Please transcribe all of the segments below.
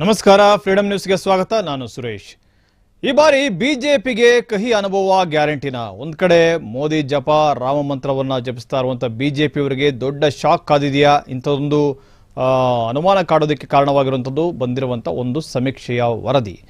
ನಮಸ್ಕಾರ ಫ್ರೀಡಂ ನ್ಯೂಸ್ಗೆ ಸ್ವಾಗತ. ನಾನು ಸುರೇಶ್. ಈ ಬಾರಿ ಬಿಜೆಪಿಗೆ ಕಹಿ ಅನುಭವ ಗ್ಯಾರಂಟಿನ. ಒಂದ್ ಕಡೆ ಮೋದಿ ಜಪ ರಾಮ ಮಂತ್ರವನ್ನ ಜಪಿಸ್ತಾ ಇರುವಂತ ಬಿಜೆಪಿಯವರಿಗೆ ದೊಡ್ಡ ಶಾಕ್ ಕಾದಿದೆಯಾ? ಇಂಥದೊಂದು ಅನುಮಾನ ಕಾಡೋದಕ್ಕೆ ಕಾರಣವಾಗಿರುವಂಥದ್ದು ಬಂದಿರುವಂಥ ಒಂದು ಸಮೀಕ್ಷೆಯ ವರದಿ.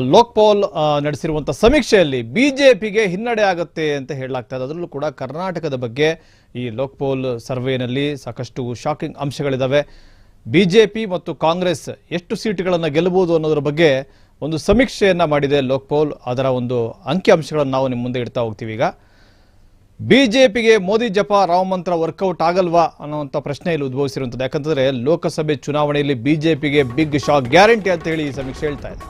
ಲೋಕ್ಪಾಲ್ ಆ, ನಡೆಸಿರುವಂತ ಸಮೀಕ್ಷೆಯಲ್ಲಿ ಬಿಜೆಪಿಗೆ ಹಿನ್ನಡೆ ಆಗುತ್ತೆ ಅಂತ ಹೇಳಲಾಗ್ತಾ ಇದೆ. ಅದರಲ್ಲೂ ಕೂಡ ಕರ್ನಾಟಕದ ಬಗ್ಗೆ ಈ ಲೋಕ್ಪಾಲ್ ಸರ್ವೇನಲ್ಲಿ ಸಾಕಷ್ಟು ಶಾಕಿಂಗ್ ಅಂಶಗಳಿದಾವೆ. ಬಿಜೆಪಿ ಮತ್ತು ಕಾಂಗ್ರೆಸ್ ಎಷ್ಟು ಸೀಟುಗಳನ್ನು ಗೆಲ್ಲಬಹುದು ಅನ್ನೋದ್ರ ಬಗ್ಗೆ ಒಂದು ಸಮೀಕ್ಷೆಯನ್ನು ಮಾಡಿದೆ ಲೋಕ್ಪೋಲ್. ಅದರ ಒಂದು ಅಂಕಿಅಂಶಗಳನ್ನು ನಾವು ನಿಮ್ಮ ಮುಂದೆ ಇಡ್ತಾ ಹೋಗ್ತೀವಿ. ಈಗ ಬಿಜೆಪಿಗೆ ಮೋದಿ ಜಪ ರಾಮಮಂತ್ರ ವರ್ಕೌಟ್ ಆಗಲ್ವಾ ಅನ್ನೋಂಥ ಪ್ರಶ್ನೆ ಇಲ್ಲಿ ಉದ್ಭವಿಸಿರುವಂಥದ್ದು. ಯಾಕಂತಂದರೆ ಲೋಕಸಭೆ ಚುನಾವಣೆಯಲ್ಲಿ ಬಿಜೆಪಿಗೆ ಬಿಗ್ ಶಾಕ್ ಗ್ಯಾರಂಟಿ ಅಂತ ಹೇಳಿ ಈ ಸಮೀಕ್ಷೆ ಹೇಳ್ತಾ ಇದೆ.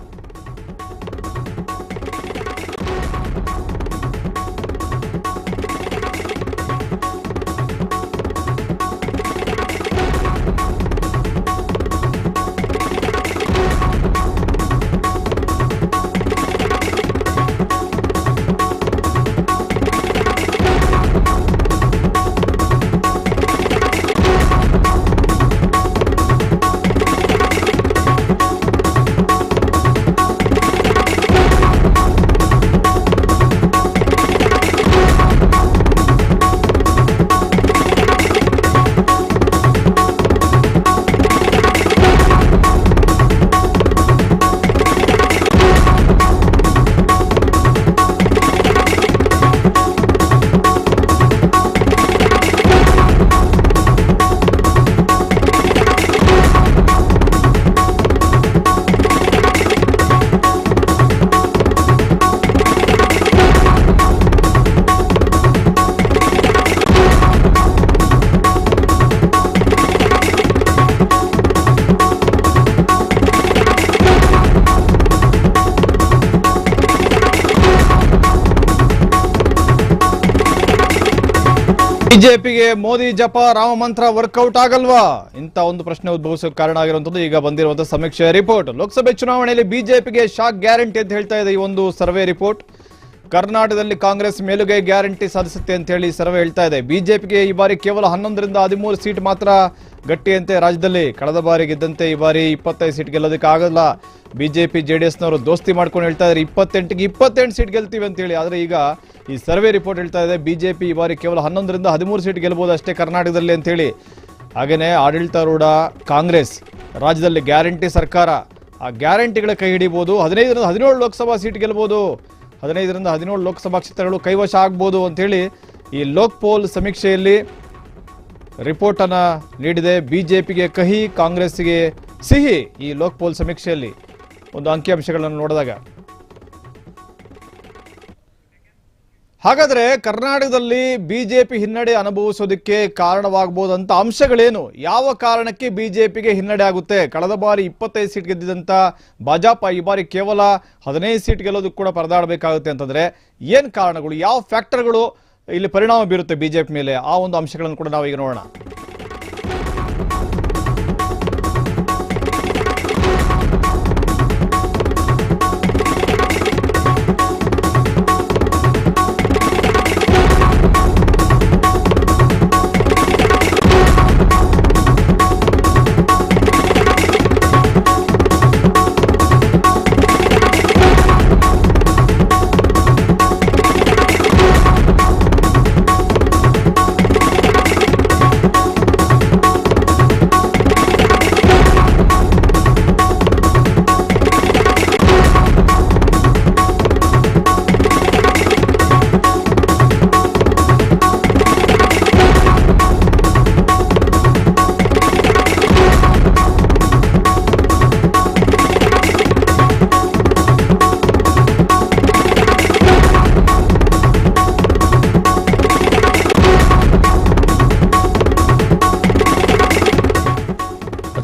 ಬಿಜೆಪಿಗೆ ಮೋದಿ ಜಪ ರಾಮ ಮಂತ್ರ ವರ್ಕೌಟ್ ಆಗಲ್ವಾ? ಇಂಥ ಒಂದು ಪ್ರಶ್ನೆ ಉದ್ಭವಿಸಲು ಕಾರಣ ಆಗಿರುವಂತದ್ದು ಈಗ ಬಂದಿರುವಂತಹ ಸಮೀಕ್ಷೆ ರಿಪೋರ್ಟ್. ಲೋಕಸಭೆ ಚುನಾವಣೆಯಲ್ಲಿ ಬಿಜೆಪಿಗೆ ಶಾಕ್ ಗ್ಯಾರಂಟಿ ಅಂತ ಹೇಳ್ತಾ ಇದೆ ಈ ಒಂದು ಸರ್ವೆ ರಿಪೋರ್ಟ್. ಕರ್ನಾಟಕದಲ್ಲಿ ಕಾಂಗ್ರೆಸ್ ಮೇಲುಗೈ ಗ್ಯಾರಂಟಿ ಸಾಧಿಸುತ್ತೆ ಅಂತ ಹೇಳಿ ಸರ್ವೆ ಹೇಳ್ತಾ ಇದೆ. ಬಿಜೆಪಿಗೆ ಈ ಬಾರಿ ಕೇವಲ ಹನ್ನೊಂದರಿಂದ ಹದಿಮೂರು ಸೀಟ್ ಮಾತ್ರ ಗಟ್ಟಿಯಂತೆ ರಾಜ್ಯದಲ್ಲಿ ಕಳೆದ ಬಾರಿ ಗೆದ್ದಂತೆ ಈ ಬಾರಿ ಇಪ್ಪತ್ತೈದು ಸೀಟ್ ಗೆಲ್ಲೋದಕ್ಕೆ ಆಗಲ್ಲ. ಬಿಜೆಪಿ ಎಸ್ನವರು ದೋಸ್ತಿ ಮಾಡ್ಕೊಂಡು ಹೇಳ್ತಾ ಇದ್ದಾರೆ ಇಪ್ಪತ್ತೆಂಟಿಗೆ ಇಪ್ಪತ್ತೆಂಟು ಸೀಟ್ ಗೆಲ್ತೀವಿ ಅಂತ ಹೇಳಿ. ಆದ್ರೆ ಈಗ ಈ ಸರ್ವೆ ರಿಪೋರ್ಟ್ ಹೇಳ್ತಾ ಇದೆ, ಬಿಜೆಪಿ ಈ ಬಾರಿ ಕೇವಲ ಹನ್ನೊಂದರಿಂದ ಹದಿಮೂರು ಸೀಟ್ ಗೆಲ್ಬಹುದು ಅಷ್ಟೇ ಕರ್ನಾಟಕದಲ್ಲಿ ಅಂತ ಹೇಳಿ. ಹಾಗೇನೆ ಆಡಳಿತಾರೂಢ ಕಾಂಗ್ರೆಸ್ ರಾಜ್ಯದಲ್ಲಿ ಗ್ಯಾರಂಟಿ ಸರ್ಕಾರ, ಆ ಗ್ಯಾರಂಟಿಗಳ ಕೈ ಹಿಡಿಬೋದು. ಹದಿನೈದರಿಂದ ಹದಿನೇಳು ಲೋಕಸಭಾ ಸೀಟ್ ಗೆಲ್ಬೋದು. ಹದಿನೈದರಿಂದ ಹದಿನೇಳು ಲೋಕಸಭಾ ಕ್ಷೇತ್ರಗಳು ಕೈವಶ ಆಗ್ಬೋದು ಅಂತೇಳಿ ಈ ಲೋಕ್ ಪೋಲ್ ಸಮೀಕ್ಷೆಯಲ್ಲಿ ರಿಪೋರ್ಟ್ ಅನ್ನ ನೀಡಿದೆ. ಬಿಜೆಪಿಗೆ ಕಹಿ ಕಾಂಗ್ರೆಸ್ಗೆ ಸಿಹಿ ಈ ಲೋಕ್ ಪೋಲ್ ಸಮೀಕ್ಷೆಯಲ್ಲಿ. ಒಂದು ಅಂಕಿಅಂಶಗಳನ್ನು ನೋಡಿದಾಗ. ಹಾಗಾದರೆ ಕರ್ನಾಟಕದಲ್ಲಿ ಬಿಜೆಪಿ ಹಿನ್ನಡೆ ಅನುಭವಿಸೋದಕ್ಕೆ ಕಾರಣವಾಗಬಹುದಂತ ಅಂಶಗಳೇನು? ಯಾವ ಕಾರಣಕ್ಕೆ ಬಿಜೆಪಿಗೆ ಹಿನ್ನಡೆ ಆಗುತ್ತೆ? ಕಳೆದ ಬಾರಿ ಇಪ್ಪತ್ತೈದು ಸೀಟ್ ಗೆದ್ದಿದಂಥ ಭಾಜಪ ಈ ಬಾರಿ ಕೇವಲ ಹದಿನೈದು ಸೀಟ್ ಗೆಲ್ಲೋದಕ್ಕೆ ಕೂಡ ಪರದಾಡಬೇಕಾಗುತ್ತೆ ಅಂತಂದರೆ ಏನು ಕಾರಣಗಳು? ಯಾವ ಫ್ಯಾಕ್ಟರ್ಗಳು ಇಲ್ಲಿ ಪರಿಣಾಮ ಬೀರುತ್ತೆ ಬಿಜೆಪಿ ಮೇಲೆ ಆ ಒಂದು ಅಂಶಗಳನ್ನು ಕೂಡ ನಾವು ಈಗ ನೋಡೋಣ.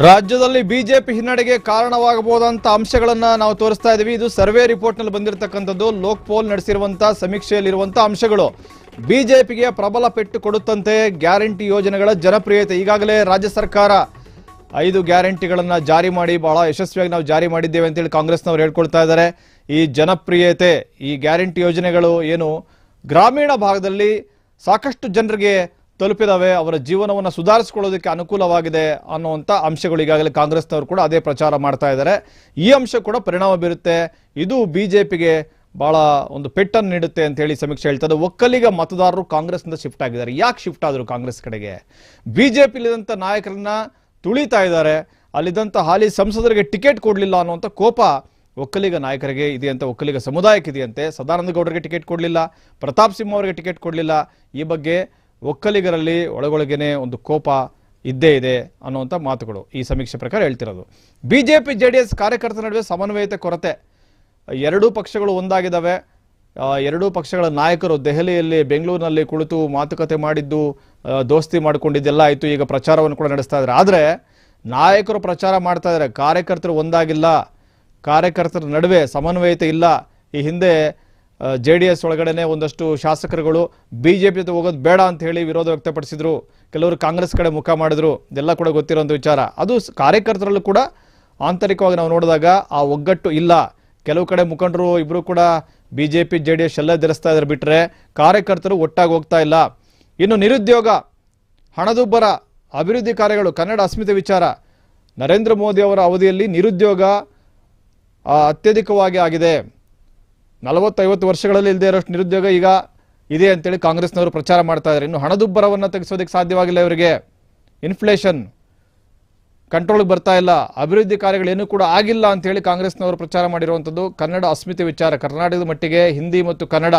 ರಾಜ್ಯದಲ್ಲಿ ಬಿಜೆಪಿ ಹಿನ್ನಡೆಗೆ ಕಾರಣವಾಗಬಹುದಂತ ಅಂಶಗಳನ್ನ ನಾವು ತೋರಿಸ್ತಾ ಇದೀವಿ ಇದು ಸರ್ವೆ ರಿಪೋರ್ಟ್ನಲ್ಲಿ ಬಂದಿರತಕ್ಕಂಥದ್ದು. ಲೋಕ್ ಪೋಲ್ ನಡೆಸಿರುವಂತಹ ಸಮೀಕ್ಷೆಯಲ್ಲಿರುವಂತಹ ಅಂಶಗಳು. ಬಿಜೆಪಿಗೆ ಪ್ರಬಲ ಪೆಟ್ಟು ಕೊಡುತ್ತಂತೆ ಗ್ಯಾರಂಟಿ ಯೋಜನೆಗಳ ಜನಪ್ರಿಯತೆ. ಈಗಾಗಲೇ ರಾಜ್ಯ ಸರ್ಕಾರ ಐದು ಗ್ಯಾರಂಟಿಗಳನ್ನ ಜಾರಿ ಮಾಡಿ, ಬಹಳ ಯಶಸ್ವಿಯಾಗಿ ನಾವು ಜಾರಿ ಮಾಡಿದ್ದೇವೆ ಅಂತೇಳಿ ಕಾಂಗ್ರೆಸ್ನವರು ಹೇಳ್ಕೊಳ್ತಾ ಇದ್ದಾರೆ. ಈ ಜನಪ್ರಿಯತೆ, ಈ ಗ್ಯಾರಂಟಿ ಯೋಜನೆಗಳು ಏನು ಗ್ರಾಮೀಣ ಭಾಗದಲ್ಲಿ ಸಾಕಷ್ಟು ಜನರಿಗೆ ತಲುಪಿದಾವೆ, ಅವರ ಜೀವನವನ್ನು ಸುಧಾರಿಸ್ಕೊಳ್ಳೋದಕ್ಕೆ ಅನುಕೂಲವಾಗಿದೆ ಅನ್ನುವಂಥ ಅಂಶಗಳು ಈಗಾಗಲೇ ಕಾಂಗ್ರೆಸ್ನವರು ಕೂಡ ಅದೇ ಪ್ರಚಾರ ಮಾಡ್ತಾ ಇದ್ದಾರೆ. ಈ ಅಂಶ ಕೂಡ ಪರಿಣಾಮ ಬೀರುತ್ತೆ. ಇದು ಬಿ ಜೆ ಪಿಗೆ ಭಾಳ ಒಂದು ಪೆಟ್ಟನ್ನು ನೀಡುತ್ತೆ ಅಂತ ಹೇಳಿ ಸಮೀಕ್ಷೆ ಹೇಳ್ತದೆ. ಒಕ್ಕಲಿಗ ಮತದಾರರು ಕಾಂಗ್ರೆಸ್ನಿಂದ ಶಿಫ್ಟ್ ಆಗಿದ್ದಾರೆ. ಯಾಕೆ ಶಿಫ್ಟ್ ಆದರು ಕಾಂಗ್ರೆಸ್ ಕಡೆಗೆ? ಬಿ ಜೆ ಪಿಲಿದಂಥ ನಾಯಕರನ್ನ ತುಳಿತಾ ಇದ್ದಾರೆ. ಅಲ್ಲಿದ್ದಂಥ ಹಾಲಿ ಸಂಸದರಿಗೆ ಟಿಕೆಟ್ ಕೊಡಲಿಲ್ಲ ಅನ್ನುವಂಥ ಕೋಪ ಒಕ್ಕಲಿಗ ನಾಯಕರಿಗೆ ಇದೆಯಂತೆ, ಒಕ್ಕಲಿಗ ಸಮುದಾಯಕ್ಕೆ ಇದೆಯಂತೆ. ಸದಾನಂದ ಗೌಡರಿಗೆ ಟಿಕೆಟ್ ಕೊಡಲಿಲ್ಲ, ಪ್ರತಾಪ್ ಸಿಂಹ ಅವರಿಗೆ ಟಿಕೆಟ್ ಕೊಡಲಿಲ್ಲ. ಈ ಬಗ್ಗೆ ಒಕ್ಕಲಿಗರಲ್ಲಿ ಒಳಗೊಳಗೇನೆ ಒಂದು ಕೋಪ ಇದ್ದೇ ಇದೆ ಅನ್ನುವಂಥ ಮಾತುಗಳು. ಈ ಸಮೀಕ್ಷೆ ಪ್ರಕಾರ ಹೇಳ್ತಿರೋದು. B J P J D S ಕಾರ್ಯಕರ್ತರ ನಡುವೆ ಸಮನ್ವಯತೆ ಕೊರತೆ. ಎರಡೂ ಪಕ್ಷಗಳು ಒಂದಾಗಿದ್ದಾವೆ. ಎರಡೂ ಪಕ್ಷಗಳ ನಾಯಕರು ದೆಹಲಿಯಲ್ಲಿ, ಬೆಂಗಳೂರಿನಲ್ಲಿ ಕುಳಿತು ಮಾತುಕತೆ ಮಾಡಿದ್ದು ದೋಸ್ತಿ ಮಾಡಿಕೊಂಡಿದ್ದೆಲ್ಲ ಆಯಿತು, ಈಗ ಪ್ರಚಾರವನ್ನು ಕೂಡ ನಡೆಸ್ತಾ ಇದ್ದಾರೆ. ಆದರೆ ನಾಯಕರು ಪ್ರಚಾರ ಮಾಡ್ತಾ ಇದ್ದಾರೆ. ಕಾರ್ಯಕರ್ತರು ಒಂದಾಗಿಲ್ಲ. ಕಾರ್ಯಕರ್ತರ ನಡುವೆ ಸಮನ್ವಯತೆ ಇಲ್ಲ. ಈ ಹಿಂದೆ ಜೆ ಡಿ ಎಸ್ ಒಳಗಡೆನೆ ಒಂದಷ್ಟು ಶಾಸಕರುಗಳು ಬಿ ಜೆ ಪಿ ಜೊತೆ ಹೋಗೋದು ಬೇಡ ಅಂತ ಹೇಳಿ ವಿರೋಧ ವ್ಯಕ್ತಪಡಿಸಿದ್ರು. ಕೆಲವರು ಕಾಂಗ್ರೆಸ್ ಕಡೆ ಮುಖ ಮಾಡಿದ್ರು. ಇದೆಲ್ಲ ಕೂಡ ಗೊತ್ತಿರೋಂಥ ವಿಚಾರ. ಅದು ಕಾರ್ಯಕರ್ತರಲ್ಲೂ ಕೂಡ ಆಂತರಿಕವಾಗಿ ನಾವು ನೋಡಿದಾಗ ಆ ಒಗ್ಗಟ್ಟು ಇಲ್ಲ. ಕೆಲವು ಕಡೆ ಮುಖಂಡರು ಇಬ್ಬರು ಕೂಡ B J P J D S ಎಲ್ಲ ಧರಿಸ್ತಾ ಇದ್ದಾರೆ ಬಿಟ್ಟರೆ ಕಾರ್ಯಕರ್ತರು ಒಟ್ಟಾಗಿ ಹೋಗ್ತಾ ಇಲ್ಲ. ಇನ್ನು ನಿರುದ್ಯೋಗ, ಹಣದುಬ್ಬರ, ಅಭಿವೃದ್ಧಿ ಕಾರ್ಯಗಳು, ಕನ್ನಡ ಅಸ್ಮಿತೆ ವಿಚಾರ. ನರೇಂದ್ರ ಮೋದಿ ಅವರ ಅವಧಿಯಲ್ಲಿ ನಿರುದ್ಯೋಗ ಅತ್ಯಧಿಕವಾಗಿ ಆಗಿದೆ. ನಲವತ್ತೈವತ್ತು ವರ್ಷಗಳಲ್ಲಿ ಇಲ್ಲದೆ ಇರೋಷ್ಟು ನಿರುದ್ಯೋಗ ಈಗ ಇದೆ ಅಂತೇಳಿ ಕಾಂಗ್ರೆಸ್ನವರು ಪ್ರಚಾರ ಮಾಡ್ತಾ ಇದ್ದಾರೆ. ಇನ್ನು ಹಣದುಬ್ಬರವನ್ನು ತೆಗೆಸೋದಕ್ಕೆ ಸಾಧ್ಯವಾಗಿಲ್ಲ ಇವರಿಗೆ. ಇನ್ಫ್ಲೇಷನ್ ಕಂಟ್ರೋಲ್ಗೆ ಬರ್ತಾ ಇಲ್ಲ. ಅಭಿವೃದ್ಧಿ ಕಾರ್ಯಗಳೇನೂ ಕೂಡ ಆಗಿಲ್ಲ ಅಂತೇಳಿ ಕಾಂಗ್ರೆಸ್ನವರು ಪ್ರಚಾರ ಮಾಡಿರುವಂಥದ್ದು ಕನ್ನಡ ಅಸ್ಮಿತೆ ವಿಚಾರ. ಕರ್ನಾಟಕದ ಮಟ್ಟಿಗೆ ಹಿಂದಿ ಮತ್ತು ಕನ್ನಡ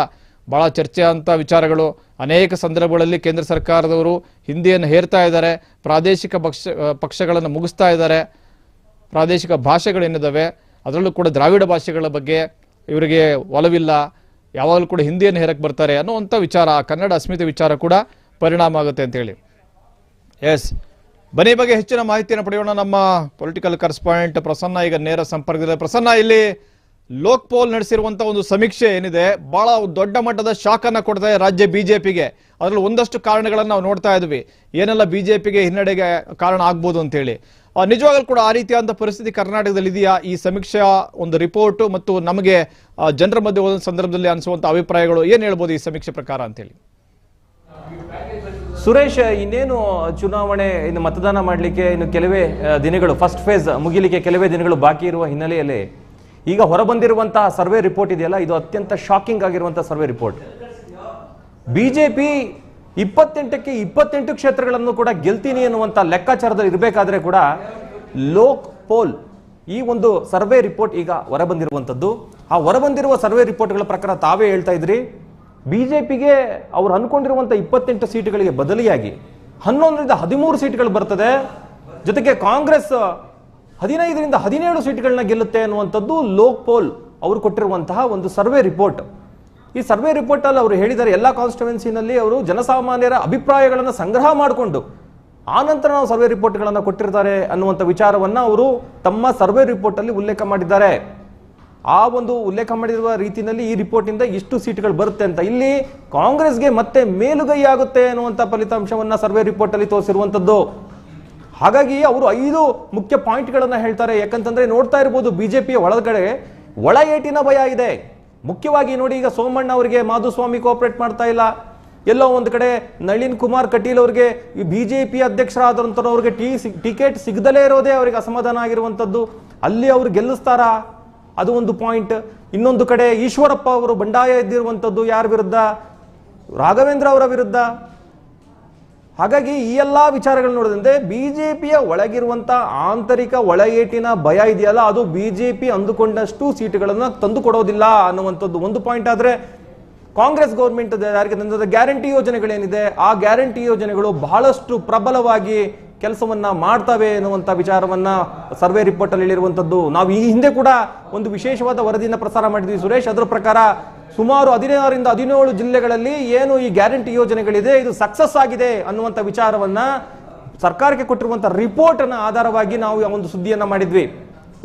ಭಾಳ ಚರ್ಚೆ ಅಂತ ವಿಚಾರಗಳು. ಅನೇಕ ಸಂದರ್ಭಗಳಲ್ಲಿ ಕೇಂದ್ರ ಸರ್ಕಾರದವರು ಹಿಂದಿಯನ್ನು ಹೇರ್ತಾ ಇದ್ದಾರೆ. ಪ್ರಾದೇಶಿಕ ಪಕ್ಷ, ಪಕ್ಷಗಳನ್ನು ಮುಗಿಸ್ತಾ ಇದ್ದಾರೆ. ಪ್ರಾದೇಶಿಕ ಭಾಷೆಗಳೇನಿದ್ದಾವೆ, ಅದರಲ್ಲೂ ಕೂಡ ದ್ರಾವಿಡ ಭಾಷೆಗಳ ಬಗ್ಗೆ ಇವರಿಗೆ ಒಲವಿಲ್ಲ, ಯಾವಾಗಲೂ ಕೂಡ ಹಿಂದಿಯನ್ನು ಹೇರಕ್ಕೆ ಬರ್ತಾರೆ ಅನ್ನುವಂಥ ವಿಚಾರ ಕನ್ನಡ ಅಸ್ಮಿತೆ ವಿಚಾರ ಕೂಡ ಪರಿಣಾಮ ಆಗುತ್ತೆ ಅಂತೇಳಿ ಎಸ್ ಬನಿ ಬಗ್ಗೆ ಹೆಚ್ಚಿನ ಮಾಹಿತಿಯನ್ನು ಪಡೆಯೋಣ. ನಮ್ಮ ಪೊಲಿಟಿಕಲ್ ಕರೆಸ್ಪಾಂಡೆಂಟ್ ಪ್ರಸನ್ನ, ಈಗ ನೇರ ಸಂಪರ್ಕದಲ್ಲಿ ಪ್ರಸನ್ನ, ಇಲ್ಲಿ ಲೋಕ್ ಪೋಲ್ ನಡೆಸಿರುವಂತ ಒಂದು ಸಮೀಕ್ಷೆ ಏನಿದೆ? ಬಹಳ ದೊಡ್ಡ ಮಟ್ಟದ ಶಾಕ್ ಅನ್ನ ಕೊಡ್ತಾ ಇದೆ ರಾಜ್ಯ ಬಿಜೆಪಿಗೆ. ಅದರಲ್ಲಿ ಒಂದಷ್ಟು ಕಾರಣಗಳನ್ನು ನಾವು ನೋಡ್ತಾ ಇದ್ವಿ. ಏನೆಲ್ಲ ಬಿಜೆಪಿಗೆ ಹಿನ್ನಡೆಗೆ ಕಾರಣ ಆಗ್ಬೋದು ಅಂತೇಳಿ ನಿಜವಾಗಲೂ ಕೂಡ ಆ ರೀತಿಯಾದ ಪರಿಸ್ಥಿತಿ ಕರ್ನಾಟಕದಲ್ಲಿ ಇದೆಯಾ? ಈ ಸಮೀಕ್ಷಾ, ಒಂದು ರಿಪೋರ್ಟ್ ಮತ್ತು ನಮಗೆ ಜನರ ಮಧ್ಯೆ ಒಂದೊಂದು ಸಂದರ್ಭದಲ್ಲಿ ಅನಿಸುವಂಥ ಅಭಿಪ್ರಾಯಗಳು ಏನು ಹೇಳ್ಬೋದು ಈ ಸಮೀಕ್ಷೆ ಪ್ರಕಾರ ಅಂತೇಳಿ? ಸುರೇಶ್, ಇನ್ನೇನು ಚುನಾವಣೆ, ಇನ್ನು ಮತದಾನ ಮಾಡಲಿಕ್ಕೆ ಇನ್ನು ಕೆಲವೇ ದಿನಗಳು ಫಸ್ಟ್ ಫೇಸ್ ಮುಗಿಲಿಕ್ಕೆ ಕೆಲವೇ ದಿನಗಳು ಬಾಕಿ ಇರುವ ಹಿನ್ನೆಲೆಯಲ್ಲಿ ಈಗ ಹೊರಬಂದಿರುವಂತಹ ಸರ್ವೆ ರಿಪೋರ್ಟ್ ಇದೆಯಲ್ಲ, ಇದು ಅತ್ಯಂತ ಶಾಕಿಂಗ್ ಆಗಿರುವಂತಹ ಸರ್ವೆ ರಿಪೋರ್ಟ್. ಬಿಜೆಪಿ ಇಪ್ಪತ್ತೆಂಟಕ್ಕೆ ಇಪ್ಪತ್ತೆಂಟು ಕ್ಷೇತ್ರಗಳನ್ನು ಕೂಡ ಗೆಲ್ತೀನಿ ಎನ್ನುವಂತ ಲೆಕ್ಕಾಚಾರದಲ್ಲಿ ಇರಬೇಕಾದ್ರೆ ಕೂಡ ಲೋಕ್ ಪೋಲ್ ಈ ಒಂದು ಸರ್ವೆ ರಿಪೋರ್ಟ್ ಈಗ ಹೊರಬಂದಿರುವಂಥದ್ದು. ಆ ಹೊರಬಂದಿರುವ ಸರ್ವೆ ರಿಪೋರ್ಟ್ಗಳ ಪ್ರಕಾರ ತಾವೇ ಹೇಳ್ತಾ ಇದ್ರಿ ಪಿಗೆ ಅವ್ರು ಅನ್ಕೊಂಡಿರುವಂಥ ಇಪ್ಪತ್ತೆಂಟು ಸೀಟುಗಳಿಗೆ ಬದಲಿಯಾಗಿ ಹನ್ನೊಂದರಿಂದ ಹದಿಮೂರು ಸೀಟ್ಗಳು ಬರ್ತದೆ, ಜೊತೆಗೆ ಕಾಂಗ್ರೆಸ್ ಹದಿನೈದರಿಂದ ಹದಿನೇಳು ಸೀಟ್ಗಳನ್ನ ಗೆಲ್ಲುತ್ತೆ ಅನ್ನುವಂಥದ್ದು ಲೋಕ್ ಪೋಲ್ ಅವರು ಕೊಟ್ಟಿರುವಂತಹ ಒಂದು ಸರ್ವೆ ರಿಪೋರ್ಟ್. ಈ ಸರ್ವೆ ರಿಪೋರ್ಟ್ ಅಲ್ಲಿ ಅವರು ಹೇಳಿದ್ದಾರೆ, ಎಲ್ಲ ಕಾನ್ಸ್ಟಿಟ್ಯೂನ್ಸಿನಲ್ಲಿ ಅವರು ಜನಸಾಮಾನ್ಯರ ಅಭಿಪ್ರಾಯಗಳನ್ನು ಸಂಗ್ರಹ ಮಾಡಿಕೊಂಡು ಆನಂತರ ನಂತರ ನಾವು ಸರ್ವೆ ರಿಪೋರ್ಟ್ಗಳನ್ನು ಕೊಟ್ಟಿರ್ತಾರೆ ಅನ್ನುವಂಥ ವಿಚಾರವನ್ನ ಅವರು ತಮ್ಮ ಸರ್ವೆ ರಿಪೋರ್ಟ್ ಅಲ್ಲಿ ಉಲ್ಲೇಖ ಮಾಡಿದ್ದಾರೆ. ಆ ಒಂದು ಉಲ್ಲೇಖ ಮಾಡಿರುವ ರೀತಿಯಲ್ಲಿ ಈ ರಿಪೋರ್ಟ್ ಇಂದ ಇಷ್ಟು ಸೀಟ್ಗಳು ಬರುತ್ತೆ ಅಂತ. ಇಲ್ಲಿ ಕಾಂಗ್ರೆಸ್ಗೆ ಮತ್ತೆ ಮೇಲುಗೈ ಆಗುತ್ತೆ ಅನ್ನುವಂಥ ಫಲಿತಾಂಶವನ್ನ ಸರ್ವೆ ರಿಪೋರ್ಟ್ ಅಲ್ಲಿ ತೋರಿಸಿರುವಂತದ್ದು. ಹಾಗಾಗಿ ಅವರು ಐದು ಮುಖ್ಯ ಪಾಯಿಂಟ್ಗಳನ್ನು ಹೇಳ್ತಾರೆ. ಯಾಕಂತಂದ್ರೆ ನೋಡ್ತಾ ಇರ್ಬೋದು, ಬಿಜೆಪಿಯ ಒಳಗಡೆ ಒಳ ಏಟಿನ ಭಯ ಇದೆ. ಮುಖ್ಯವಾಗಿ ನೋಡಿ, ಈಗ ಸೋಮಣ್ಣ ಅವರಿಗೆ ಮಾಧುಸ್ವಾಮಿ ಕೋಆಪರೇಟ್ ಮಾಡ್ತಾ ಇಲ್ಲ. ಎಲ್ಲೋ ಒಂದು ಕಡೆ ನಳಿನ್ ಕುಮಾರ್ ಕಟೀಲ್ ಅವರಿಗೆ ಬಿಜೆಪಿ ಅಧ್ಯಕ್ಷರಾದಂಥವ್ರಿಗೆ ಟಿ ಟಿಕೆಟ್ ಸಿಗದಲೇ ಇರೋದೇ ಅವರಿಗೆ ಅಸಮಾಧಾನ ಆಗಿರುವಂಥದ್ದು ಅಲ್ಲಿ ಅವರು ಗೆಲ್ಲಿಸ್ತಾರಾ? ಅದು ಒಂದು ಪಾಯಿಂಟ್ ಇನ್ನೊಂದು ಕಡೆ ಈಶ್ವರಪ್ಪ ಅವರು ಬಂಡಾಯ ಇದ್ದಿರುವಂಥದ್ದು ಯಾರ ವಿರುದ್ಧ? ರಾಘವೇಂದ್ರ ಅವರ ವಿರುದ್ಧ. ಹಾಗಾಗಿ ಈ ಎಲ್ಲಾ ವಿಚಾರಗಳು ನೋಡಿದಂತೆ ಬಿಜೆಪಿಯ ಒಳಗಿರುವಂತ ಆಂತರಿಕ ಒಳಗೇಟಿನ ಭಯ ಇದೆಯಲ್ಲ, ಅದು ಬಿಜೆಪಿ ಅಂದುಕೊಂಡಷ್ಟು ಸೀಟುಗಳನ್ನು ತಂದು ಕೊಡೋದಿಲ್ಲ ಅನ್ನುವಂಥದ್ದು ಒಂದು ಪಾಯಿಂಟ್ ಆದ್ರೆ ಕಾಂಗ್ರೆಸ್ ಗೌರ್ಮೆಂಟ್ ಯಾರಿಗೆ ತಂದ ಗ್ಯಾರಂಟಿ ಯೋಜನೆಗಳೇನಿದೆ? ಆ ಗ್ಯಾರಂಟಿ ಯೋಜನೆಗಳು ಬಹಳಷ್ಟು ಪ್ರಬಲವಾಗಿ ಕೆಲಸವನ್ನ ಮಾಡ್ತವೆ ಎನ್ನುವಂತ ವಿಚಾರವನ್ನ ಸರ್ವೆ ರಿಪೋರ್ಟ್ ಅಲ್ಲಿ ಹೇಳಿರುವಂತದ್ದು ನಾವು ಈ ಹಿಂದೆ ಕೂಡ ಒಂದು ವಿಶೇಷವಾದ ವರದಿಯನ್ನು ಪ್ರಸಾರ ಮಾಡಿದ್ವಿ ಸುರೇಶ್. ಅದರ ಪ್ರಕಾರ ಸುಮಾರು ಹದಿನಾರರಿಂದ ಹದಿನೇಳು ಜಿಲ್ಲೆಗಳಲ್ಲಿ ಏನು ಈ ಗ್ಯಾರಂಟಿ ಯೋಜನೆಗಳಿದೆ, ಇದು ಸಕ್ಸಸ್ ಆಗಿದೆ ಅನ್ನುವಂಥ ವಿಚಾರವನ್ನ ಸರ್ಕಾರಕ್ಕೆ ಕೊಟ್ಟಿರುವಂಥ ರಿಪೋರ್ಟ್ ಅನ್ನ ಆಧಾರವಾಗಿ ನಾವು ಒಂದು ಸುದ್ದಿಯನ್ನ ಮಾಡಿದ್ವಿ.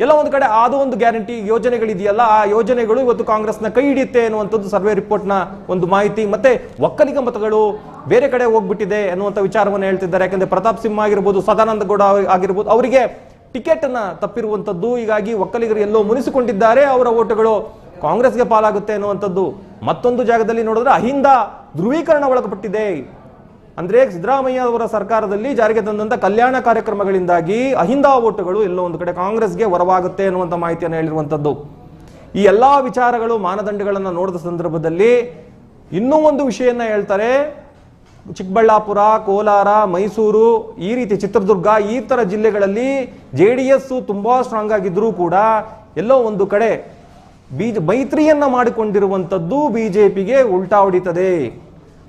ಎಲ್ಲ ಒಂದು ಕಡೆ ಆದ ಒಂದು ಗ್ಯಾರಂಟಿ ಯೋಜನೆಗಳಿದೆಯಲ್ಲ, ಆ ಯೋಜನೆಗಳು ಇವತ್ತು ಕಾಂಗ್ರೆಸ್ನ ಕೈ ಹಿಡಿಯುತ್ತೆ ಅನ್ನುವಂಥದ್ದು ಸರ್ವೆ ರಿಪೋರ್ಟ್ನ ಒಂದು ಮಾಹಿತಿ. ಮತ್ತೆ ಒಕ್ಕಲಿಗ ಮತಗಳು ಬೇರೆ ಕಡೆ ಹೋಗ್ಬಿಟ್ಟಿದೆ ಅನ್ನುವಂಥ ವಿಚಾರವನ್ನು ಹೇಳ್ತಿದ್ದಾರೆ. ಯಾಕಂದ್ರೆ ಪ್ರತಾಪ್ ಸಿಂಹ ಆಗಿರ್ಬೋದು, ಸದಾನಂದ ಗೌಡ ಆಗಿರ್ಬೋದು, ಅವರಿಗೆ ಟಿಕೆಟ್ ಅನ್ನ ತಪ್ಪಿರುವಂತದ್ದು ಹೀಗಾಗಿ ಒಕ್ಕಲಿಗರು ಎಲ್ಲೋ ಮುನಿಸಿಕೊಂಡಿದ್ದಾರೆ ಅವರ ಓಟುಗಳು. ಕಾಂಗ್ರೆಸ್ಗೆ ಪಾಲಾಗುತ್ತೆ ಅನ್ನುವಂಥದ್ದು ಮತ್ತೊಂದು ಜಾಗದಲ್ಲಿ ನೋಡಿದ್ರೆ ಅಹಿಂದ ಧ್ರುವೀಕರಣ ಒಳಪಟ್ಟಿದೆ ಅಂದ್ರೆ ಸಿದ್ದರಾಮಯ್ಯ ಅವರ ಸರ್ಕಾರದಲ್ಲಿ ಜಾರಿಗೆ ತಂದಂತ ಕಲ್ಯಾಣ ಕಾರ್ಯಕ್ರಮಗಳಿಂದಾಗಿ ಅಹಿಂದ ಓಟುಗಳು ಎಲ್ಲೋ ಒಂದು ಕಡೆ ಕಾಂಗ್ರೆಸ್ಗೆ ಹೊರವಾಗುತ್ತೆ ಅನ್ನುವಂಥ ಮಾಹಿತಿಯನ್ನು ಹೇಳಿರುವಂಥದ್ದು. ಈ ಎಲ್ಲ ವಿಚಾರಗಳು ಮಾನದಂಡಗಳನ್ನು ನೋಡಿದ ಸಂದರ್ಭದಲ್ಲಿ ಇನ್ನೂ ಒಂದು ವಿಷಯನ ಹೇಳ್ತಾರೆ. ಚಿಕ್ಕಬಳ್ಳಾಪುರ, ಕೋಲಾರ, ಮೈಸೂರು, ಈ ರೀತಿ ಚಿತ್ರದುರ್ಗ, ಈ ತರ ಜಿಲ್ಲೆಗಳಲ್ಲಿ ಜೆ ಡಿ ಎಸ್ಸು ತುಂಬಾ ಸ್ಟ್ರಾಂಗ್ ಆಗಿದ್ರೂ ಕೂಡ ಎಲ್ಲೋ ಒಂದು ಕಡೆ ಬೀಜ ಮೈತ್ರಿಯನ್ನ ಮಾಡಿಕೊಂಡಿರುವಂಥದ್ದು ಬಿಜೆಪಿಗೆ ಉಲ್ಟಾ ಹೊಡಿತದೆ.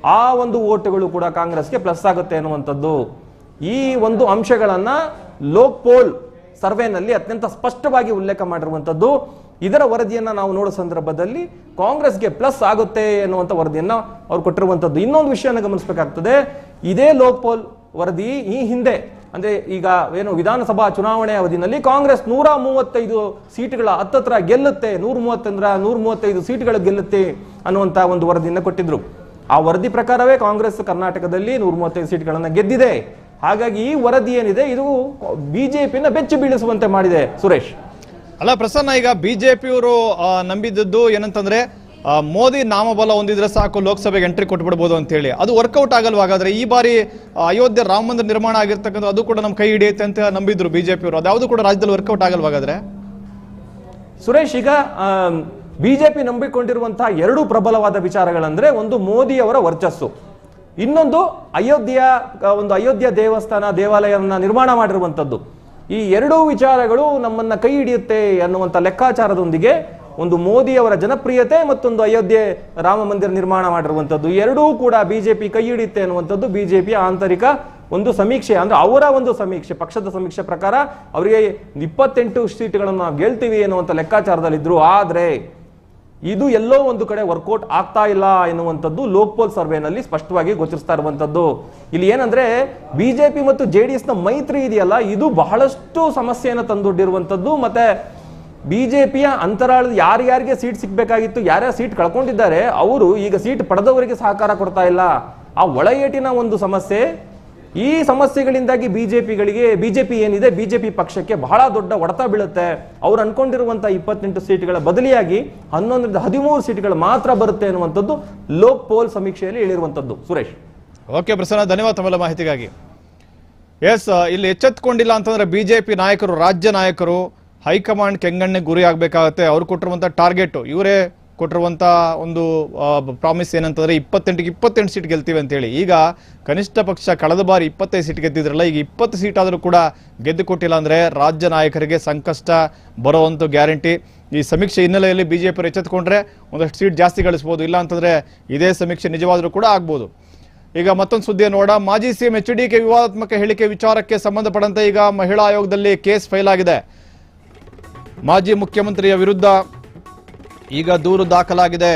ಆ ಒಂದು ಓಟುಗಳು ಕೂಡ ಕಾಂಗ್ರೆಸ್ಗೆ ಪ್ಲಸ್ ಆಗುತ್ತೆ ಅನ್ನುವಂಥದ್ದು. ಈ ಒಂದು ಅಂಶಗಳನ್ನ ಲೋಕ್ ಪೋಲ್ ಸರ್ವೆನಲ್ಲಿ ಅತ್ಯಂತ ಸ್ಪಷ್ಟವಾಗಿ ಉಲ್ಲೇಖ ಮಾಡಿರುವಂಥದ್ದು. ಇದರ ವರದಿಯನ್ನ ನಾವು ನೋಡೋ ಸಂದರ್ಭದಲ್ಲಿ ಕಾಂಗ್ರೆಸ್ಗೆ ಪ್ಲಸ್ ಆಗುತ್ತೆ ಎನ್ನುವಂಥ ವರದಿಯನ್ನ ಅವ್ರು ಕೊಟ್ಟಿರುವಂಥದ್ದು. ಇನ್ನೊಂದು ವಿಷಯನ ಗಮನಿಸಬೇಕಾಗ್ತದೆ. ಇದೇ ಲೋಕ್ ಪೋಲ್ ವರದಿ ಈ ಹಿಂದೆ ಅಂದ್ರೆ ಈಗ ಏನು ವಿಧಾನಸಭಾ ಚುನಾವಣೆ ಅವಧಿನಲ್ಲಿ ಕಾಂಗ್ರೆಸ್ ನೂರ ಮೂವತ್ತೈದು ಸೀಟ್ಗಳ ಹತ್ತತ್ರ ಗೆಲ್ಲುತ್ತೆ, ನೂರ ಮೂವತ್ತಂದ್ರ ನೂರ ಮೂವತ್ತೈದು ಸೀಟ್ಗಳು ಗೆಲ್ಲುತ್ತೆ ಅನ್ನುವಂತ ಒಂದು ವರದಿಯನ್ನು ಕೊಟ್ಟಿದ್ರು. ಆ ವರದಿ ಪ್ರಕಾರವೇ ಕಾಂಗ್ರೆಸ್ ಕರ್ನಾಟಕದಲ್ಲಿ ನೂರ ಮೂವತ್ತೈದು ಸೀಟ್ಗಳನ್ನ ಗೆದ್ದಿದೆ. ಹಾಗಾಗಿ ಈ ವರದಿ ಏನಿದೆ, ಇದು ಬಿಜೆಪಿನ ಬೆಚ್ಚಿ ಬೀಳಿಸುವಂತೆ ಮಾಡಿದೆ ಸುರೇಶ್. ಅಲ್ಲ ಪ್ರಸನ್ನ, ಈಗ ಬಿಜೆಪಿಯವರು ನಂಬಿದ್ದದ್ದು ಏನಂತಂದ್ರೆ ಮೋದಿ ನಾಮಬಲ ಹೊಂದಿದ್ರೆ ಸಾಕು, ಲೋಕಸಭೆಗೆ ಎಂಟ್ರಿ ಕೊಟ್ಬಿಡ್ಬೋದು ಅಂತ ಹೇಳಿ ಅದು ವರ್ಕೌಟ್ ಆಗಲ್ವ ಹಾಗಾದ್ರೆ ಈ ಬಾರಿ ಅಯೋಧ್ಯೆ ರಾಮ ಮಂದಿರ ನಿರ್ಮಾಣ ಆಗಿರ್ತಕ್ಕಂಥ ಅದು ಕೂಡ ನಮ್ಮ ಕೈ ಹಿಡಿಯುತ್ತೆ ಅಂತ ನಂಬಿದ್ರು ಬಿಜೆಪಿಯವರು. ಅದ್ಯಾವುದು ಕೂಡ ರಾಜ್ಯದಲ್ಲಿ ವರ್ಕೌಟ್ ಆಗಲ್ವ ಹಾಗಾದ್ರೆ ಸುರೇಶ್, ಈಗ ಬಿಜೆಪಿ ನಂಬಿಕೊಂಡಿರುವಂತಹ ಎರಡು ಪ್ರಬಲವಾದ ವಿಚಾರಗಳಂದ್ರೆ ಒಂದು ಮೋದಿ ಅವರ ವರ್ಚಸ್ಸು. ಇನ್ನೊಂದು ಅಯೋಧ್ಯೆಯ ಒಂದು ಅಯೋಧ್ಯ ದೇವಸ್ಥಾನ, ದೇವಾಲಯವನ್ನು ನಿರ್ಮಾಣ ಮಾಡಿರುವಂತದ್ದು ಈ ಎರಡೂ ವಿಚಾರಗಳು ನಮ್ಮನ್ನ ಕೈ ಹಿಡಿಯುತ್ತೆ ಅನ್ನುವಂಥ ಲೆಕ್ಕಾಚಾರದೊಂದಿಗೆ ಒಂದು ಮೋದಿ ಅವರ ಜನಪ್ರಿಯತೆ ಮತ್ತೊಂದು ಅಯೋಧ್ಯೆ ರಾಮ ಮಂದಿರ ನಿರ್ಮಾಣ ಮಾಡಿರುವಂಥದ್ದು. ಎರಡೂ ಕೂಡ ಬಿಜೆಪಿ ಕೈ ಹಿಡಿಯುತ್ತೆ ಅನ್ನುವಂಥದ್ದು ಬಿಜೆಪಿಯ ಆಂತರಿಕ ಒಂದು ಸಮೀಕ್ಷೆ. ಅಂದ್ರೆ ಅವರ ಒಂದು ಸಮೀಕ್ಷೆ, ಪಕ್ಷದ ಸಮೀಕ್ಷೆ ಪ್ರಕಾರ ಅವರಿಗೆ ಇಪ್ಪತ್ತೆಂಟು ಸೀಟ್ಗಳನ್ನು ನಾವು ಗೆಲ್ತೀವಿ ಅನ್ನುವಂಥ ಲೆಕ್ಕಾಚಾರದಲ್ಲಿದ್ದರು ಆದರೆ ಇದು ಎಲ್ಲೋ ಒಂದು ಕಡೆ ವರ್ಕೌಟ್ ಆಗ್ತಾ ಇಲ್ಲ ಎನ್ನುವಂಥದ್ದು ಲೋಕ್ಪೋಲ್ ಸರ್ವೆನಲ್ಲಿ ಸ್ಪಷ್ಟವಾಗಿ ಗೋಚರಿಸ್ತಾ ಇರುವಂಥದ್ದು. ಇಲ್ಲಿ ಏನಂದ್ರೆ ಬಿಜೆಪಿ ಮತ್ತು ಜೆ ಡಿ ನ ಮೈತ್ರಿ ಇದೆಯಲ್ಲ, ಇದು ಬಹಳಷ್ಟು ಸಮಸ್ಯೆಯನ್ನು ತಂದೊಡ್ಡಿರುವಂಥದ್ದು. ಮತ್ತೆ ಬಿಜೆಪಿಯ ಅಂತರಾಳದ ಯಾರ್ಯಾರಿಗೆ ಸೀಟ್ ಸಿಗ್ಬೇಕಾಗಿತ್ತು ಯಾರ್ಯಾರು ಸೀಟ್ ಕಳ್ಕೊಂಡಿದ್ದಾರೆ, ಅವರು ಈಗ ಸೀಟ್ ಪಡೆದವರಿಗೆ ಸಹಕಾರ ಕೊಡ್ತಾ ಇಲ್ಲ. ಆ ಒಳ ಒಂದು ಸಮಸ್ಯೆ, ಈ ಸಮಸ್ಯೆಗಳಿಂದಾಗಿ ಬಿಜೆಪಿಗಳಿಗೆ, ಬಿಜೆಪಿ ಏನಿದೆ, ಬಿಜೆಪಿ ಪಕ್ಷಕ್ಕೆ ಬಹಳ ದೊಡ್ಡ ಹೊಡೆತ ಬೀಳುತ್ತೆ. ಅವ್ರು ಅನ್ಕೊಂಡಿರುವಂತಹ ಇಪ್ಪತ್ತೆಂಟು ಸೀಟ್ಗಳ ಬದಲಿಯಾಗಿ ಹನ್ನೊಂದರಿಂದ ಹದಿಮೂರು ಸೀಟ್ಗಳು ಮಾತ್ರ ಬರುತ್ತೆ ಅನ್ನುವಂಥದ್ದು ಲೋಕ್ ಪೋಲ್ ಸಮೀಕ್ಷೆಯಲ್ಲಿ ಹೇಳಿರುವಂಥದ್ದು. ಸುರೇಶ್. ಓಕೆ ಪ್ರಸನ್ನ, ಧನ್ಯವಾದ ತಮ್ಮ ಮಾಹಿತಿಗಾಗಿ. ಎಸ್ ಇಲ್ಲಿ ಎಚ್ಚೆತ್ಕೊಂಡಿಲ್ಲ ಅಂತಂದ್ರೆ ಬಿಜೆಪಿ ನಾಯಕರು, ರಾಜ್ಯ ನಾಯಕರು ಹೈಕಮಾಂಡ್ ಕೆಂಗಣ್ಣಿಗೆ ಗುರಿ ಆಗಬೇಕಾಗುತ್ತೆ. ಅವ್ರು ಕೊಟ್ಟಿರುವಂಥ ಟಾರ್ಗೆಟು. ಇವರೇ ಕೊಟ್ಟಿರುವಂಥ ಒಂದು ಪ್ರಾಮಿಸ್ ಏನಂತಂದರೆ ಇಪ್ಪತ್ತೆಂಟಿಗೆ ಇಪ್ಪತ್ತೆಂಟು ಸೀಟ್ ಗೆಲ್ತೀವಿ ಅಂತೇಳಿ. ಈಗ ಕನಿಷ್ಠ ಪಕ್ಷ ಕಳೆದ ಬಾರಿ ಇಪ್ಪತ್ತೈದು ಸೀಟ್ ಗೆದ್ದಿದ್ರಲ್ಲ, ಈಗ ಇಪ್ಪತ್ತು ಸೀಟ್ ಆದರೂ ಕೂಡ ಗೆದ್ದು ಕೊಟ್ಟಿಲ್ಲ ಅಂದ್ರೆ ರಾಜ್ಯ ನಾಯಕರಿಗೆ ಸಂಕಷ್ಟ ಬರೋವಂಥ ಗ್ಯಾರಂಟಿ. ಈ ಸಮೀಕ್ಷೆ ಹಿನ್ನೆಲೆಯಲ್ಲಿ ಬಿಜೆಪಿ ಎಚ್ಚೆತ್ಕೊಂಡ್ರೆ ಒಂದಷ್ಟು ಸೀಟ್ ಜಾಸ್ತಿ ಗಳಿಸ್ಬೋದು. ಇಲ್ಲ ಅಂತಂದರೆ ಇದೇ ಸಮೀಕ್ಷೆ ನಿಜವಾದರೂ ಕೂಡ ಆಗ್ಬೋದು. ಈಗ ಮತ್ತೊಂದು ಸುದ್ದಿ ನೋಡ ಮಾಜಿ ಸಿಎಂ ಎಚ್ ಡಿ ಕೆ ವಿವಾದಾತ್ಮಕ ಹೇಳಿಕೆ ವಿಚಾರಕ್ಕೆ ಸಂಬಂಧಪಟ್ಟಂತೆ ಈಗ ಮಹಿಳಾ ಆಯೋಗದಲ್ಲಿ ಕೇಸ್ ಫೈಲ್ ಆಗಿದೆ. ಮಾಜಿ ಮುಖ್ಯಮಂತ್ರಿಯ ವಿರುದ್ಧ ಈಗ ದೂರು ದಾಖಲಾಗಿದೆ.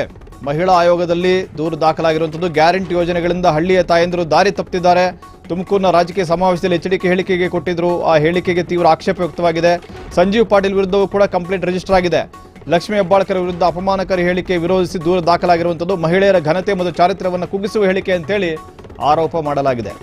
ಮಹಿಳಾ ಆಯೋಗದಲ್ಲಿ ದೂರು ದಾಖಲಾಗಿರುವಂಥದ್ದು. ಗ್ಯಾರಂಟಿ ಯೋಜನೆಗಳಿಂದ ಹಳ್ಳಿಯ ತಾಯಂದಿರು ದಾರಿ ತಪ್ಪಿದ್ದಾರೆ ತುಮಕೂರಿನ ರಾಜಕೀಯ ಸಮಾವೇಶದಲ್ಲಿ ಎಚ್ಚರಿಕೆ ಹೇಳಿಕೆಗೆ ಕೊಟ್ಟಿದ್ರು. ಆ ಹೇಳಿಕೆಗೆ ತೀವ್ರ ಆಕ್ಷೇಪ ವ್ಯಕ್ತವಾಗಿದೆ. ಸಂಜೀವ್ ಪಾಟೀಲ್ ವಿರುದ್ಧವೂ ಕೂಡ ಕಂಪ್ಲೇಂಟ್ ರಿಜಿಸ್ಟರ್ ಆಗಿದೆ. ಲಕ್ಷ್ಮೀ ಹೆಬ್ಬಾಳ್ಕರ್ ವಿರುದ್ಧ ಅಪಮಾನಕಾರಿ ಹೇಳಿಕೆ ವಿರೋಧಿಸಿ ದೂರು ದಾಖಲಾಗಿರುವಂಥದ್ದು. ಮಹಿಳೆಯರ ಘನತೆ ಮತ್ತು ಚಾರಿತ್ರ್ಯವನ್ನು ಕುಗ್ಗಿಸುವ ಹೇಳಿಕೆ ಅಂತೇಳಿ ಆರೋಪ ಮಾಡಲಾಗಿದೆ.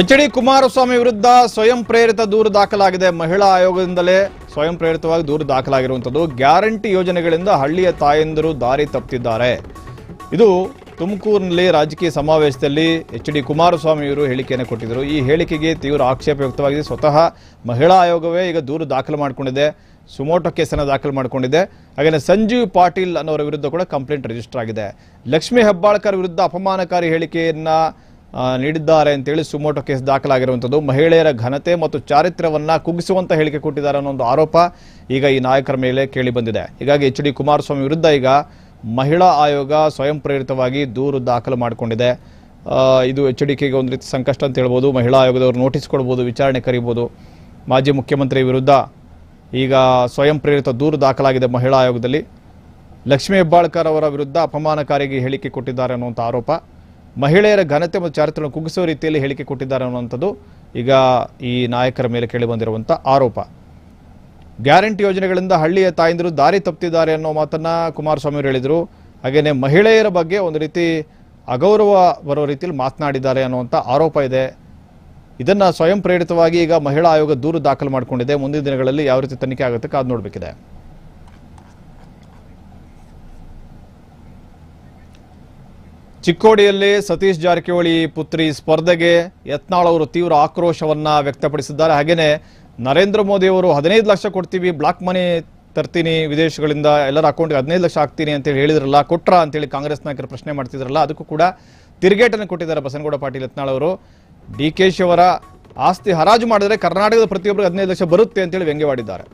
ಎಚ್ ಡಿ ಕುಮಾರಸ್ವಾಮಿ ವಿರುದ್ಧ ಸ್ವಯಂ ಪ್ರೇರಿತ ದೂರು ದಾಖಲಾಗಿದೆ. ಮಹಿಳಾ ಆಯೋಗದಿಂದಲೇ ಸ್ವಯಂ ಪ್ರೇರಿತವಾಗಿ ದೂರು ದಾಖಲಾಗಿರುವಂಥದ್ದು. ಗ್ಯಾರಂಟಿ ಯೋಜನೆಗಳಿಂದ ಹಳ್ಳಿಯ ತಾಯಂದಿರು ದಾರಿ ತಪ್ಪಿದ್ದಾರೆ ಇದು ತುಮಕೂರಿನಲ್ಲಿ ರಾಜಕೀಯ ಸಮಾವೇಶದಲ್ಲಿ ಎಚ್ ಡಿ ಕುಮಾರಸ್ವಾಮಿ ಅವರು ಹೇಳಿಕೆಯನ್ನು ಕೊಟ್ಟಿದ್ದರು. ಈ ಹೇಳಿಕೆಗೆ ತೀವ್ರ ಆಕ್ಷೇಪ ವ್ಯಕ್ತವಾಗಿದೆ. ಸ್ವತಃ ಮಹಿಳಾ ಆಯೋಗವೇ ಈಗ ದೂರು ದಾಖಲು ಮಾಡಿಕೊಂಡಿದೆ. ಸುಮೋಟೋ ಕೇಸನ್ನು ದಾಖಲು ಮಾಡಿಕೊಂಡಿದೆ. ಹಾಗೆಯೇ ಸಂಜೀವ್ ಪಾಟೀಲ್ ಅನ್ನೋರ ವಿರುದ್ಧ ಕೂಡ ಕಂಪ್ಲೇಂಟ್ ರಿಜಿಸ್ಟರ್ ಆಗಿದೆ. ಲಕ್ಷ್ಮೀ ಹೆಬ್ಬಾಳ್ಕರ್ ವಿರುದ್ಧ ಅಪಮಾನಕಾರಿ ಹೇಳಿಕೆಯನ್ನ ನೀಡಿದ್ದಾರೆ ಅಂತೇಳಿ ಸುಮೋಟೋ ಕೇಸ್ ದಾಖಲಾಗಿರುವಂಥದ್ದು. ಮಹಿಳೆಯರ ಘನತೆ ಮತ್ತು ಚಾರಿತ್ರ್ಯವನ್ನು ಕುಗ್ಗಿಸುವಂತ ಹೇಳಿಕೆ ಕೊಟ್ಟಿದ್ದಾರೆ ಅನ್ನೋ ಒಂದು ಆರೋಪ ಈಗ ಈ ನಾಯಕರ ಮೇಲೆ ಕೇಳಿ ಬಂದಿದೆ. ಹೀಗಾಗಿ ಎಚ್ ಡಿ ಕುಮಾರಸ್ವಾಮಿ ವಿರುದ್ಧ ಈಗ ಮಹಿಳಾ ಆಯೋಗ ಸ್ವಯಂ ಪ್ರೇರಿತವಾಗಿ ದೂರು ದಾಖಲು ಮಾಡಿಕೊಂಡಿದೆ. ಇದು ಎಚ್ ಡಿ ಕೆಗೆ ಒಂದು ರೀತಿ ಸಂಕಷ್ಟ ಅಂತ ಹೇಳ್ಬೋದು. ಮಹಿಳಾ ಆಯೋಗದವರು ನೋಟಿಸ್ ಕೊಡ್ಬೋದು, ವಿಚಾರಣೆ ಕರಿಬೋದು. ಮಾಜಿ ಮುಖ್ಯಮಂತ್ರಿ ವಿರುದ್ಧ ಈಗ ಸ್ವಯಂ ಪ್ರೇರಿತ ದೂರು ದಾಖಲಾಗಿದೆ ಮಹಿಳಾ ಆಯೋಗದಲ್ಲಿ. ಲಕ್ಷ್ಮೀ ಹೆಬ್ಬಾಳ್ಕರ್ ಅವರ ವಿರುದ್ಧ ಅಪಮಾನಕಾರಿಗೆ ಹೇಳಿಕೆ ಕೊಟ್ಟಿದ್ದಾರೆ ಅನ್ನುವಂಥ ಆರೋಪ. ಮಹಿಳೆಯರ ಘನತೆ ಮತ್ತು ಚಾರಿತ್ರ್ಯ ಕುಗ್ಗಿಸುವ ರೀತಿಯಲ್ಲಿ ಹೇಳಿಕೆ ಕೊಟ್ಟಿದ್ದಾರೆ ಅನ್ನುವಂಥದ್ದು ಈಗ ಈ ನಾಯಕರ ಮೇಲೆ ಕೇಳಿಬಂದಿರುವಂಥ ಆರೋಪ. ಗ್ಯಾರಂಟಿ ಯೋಜನೆಗಳಿಂದ ಹಳ್ಳಿಯ ತಾಯಂದಿರು ದಾರಿ ತಪ್ಪಿದ್ದಾರೆ ಅನ್ನೋ ಮಾತನ್ನ ಕುಮಾರಸ್ವಾಮಿ ಅವರು ಹೇಳಿದರು. ಹಾಗೆಯೇ ಮಹಿಳೆಯರ ಬಗ್ಗೆ ಒಂದು ರೀತಿ ಅಗೌರವ ಬರೋ ರೀತಿಯಲ್ಲಿ ಮಾತನಾಡಿದ್ದಾರೆ ಅನ್ನುವಂಥ ಆರೋಪ ಇದೆ. ಇದನ್ನು ಸ್ವಯಂ ಪ್ರೇರಿತವಾಗಿ ಈಗ ಮಹಿಳಾ ಆಯೋಗ ದೂರು ದಾಖಲು ಮಾಡಿಕೊಂಡಿದೆ. ಮುಂದಿನ ದಿನಗಳಲ್ಲಿ ಯಾವ ರೀತಿ ತನಿಖೆ ಆಗುತ್ತೆ ಕಾದು ನೋಡಬೇಕಿದೆ. ಚಿಕ್ಕೋಡಿಯಲ್ಲಿ ಸತೀಶ್ ಜಾರಕಿಹೊಳಿ ಪುತ್ರಿ ಸ್ಪರ್ಧೆಗೆ ಯತ್ನಾಳ್ ಅವರು ತೀವ್ರ ಆಕ್ರೋಶವನ್ನ ವ್ಯಕ್ತಪಡಿಸಿದ್ದಾರೆ. ಹಾಗೆಯೇ ನರೇಂದ್ರ ಮೋದಿ ಅವರು ಹದಿನೈದು ಲಕ್ಷ ಕೊಡ್ತೀವಿ, ಬ್ಲಾಕ್ ಮನಿ ತರ್ತೀನಿ, ವಿದೇಶಗಳಿಂದ ಎಲ್ಲರ ಅಕೌಂಟ್ಗೆ ಹದಿನೈದು ಲಕ್ಷ ಹಾಕ್ತೀನಿ ಅಂತೇಳಿ ಹೇಳಿದ್ರಲ್ಲ, ಕೊಟ್ರ ಅಂತೇಳಿ ಕಾಂಗ್ರೆಸ್ ನಾಯಕರು ಪ್ರಶ್ನೆ ಮಾಡ್ತಿದ್ರಲ್ಲ, ಅದಕ್ಕೂ ಕೂಡ ತಿರುಗೇಟನ್ನು ಕೊಟ್ಟಿದ್ದಾರೆ ಬಸನಗೌಡ ಪಾಟೀಲ್ ಯತ್ನಾಳ್ ಅವರು. ಡಿ ಕೆ ಶಿ ಅವರ ಆಸ್ತಿ ಹರಾಜು ಮಾಡಿದರೆ ಕರ್ನಾಟಕದ ಪ್ರತಿಯೊಬ್ಬರಿಗೆ ಹದಿನೈದು ಲಕ್ಷ ಬರುತ್ತೆ ಅಂತೇಳಿ ವ್ಯಂಗ್ಯವಾಡಿದ್ದಾರೆ.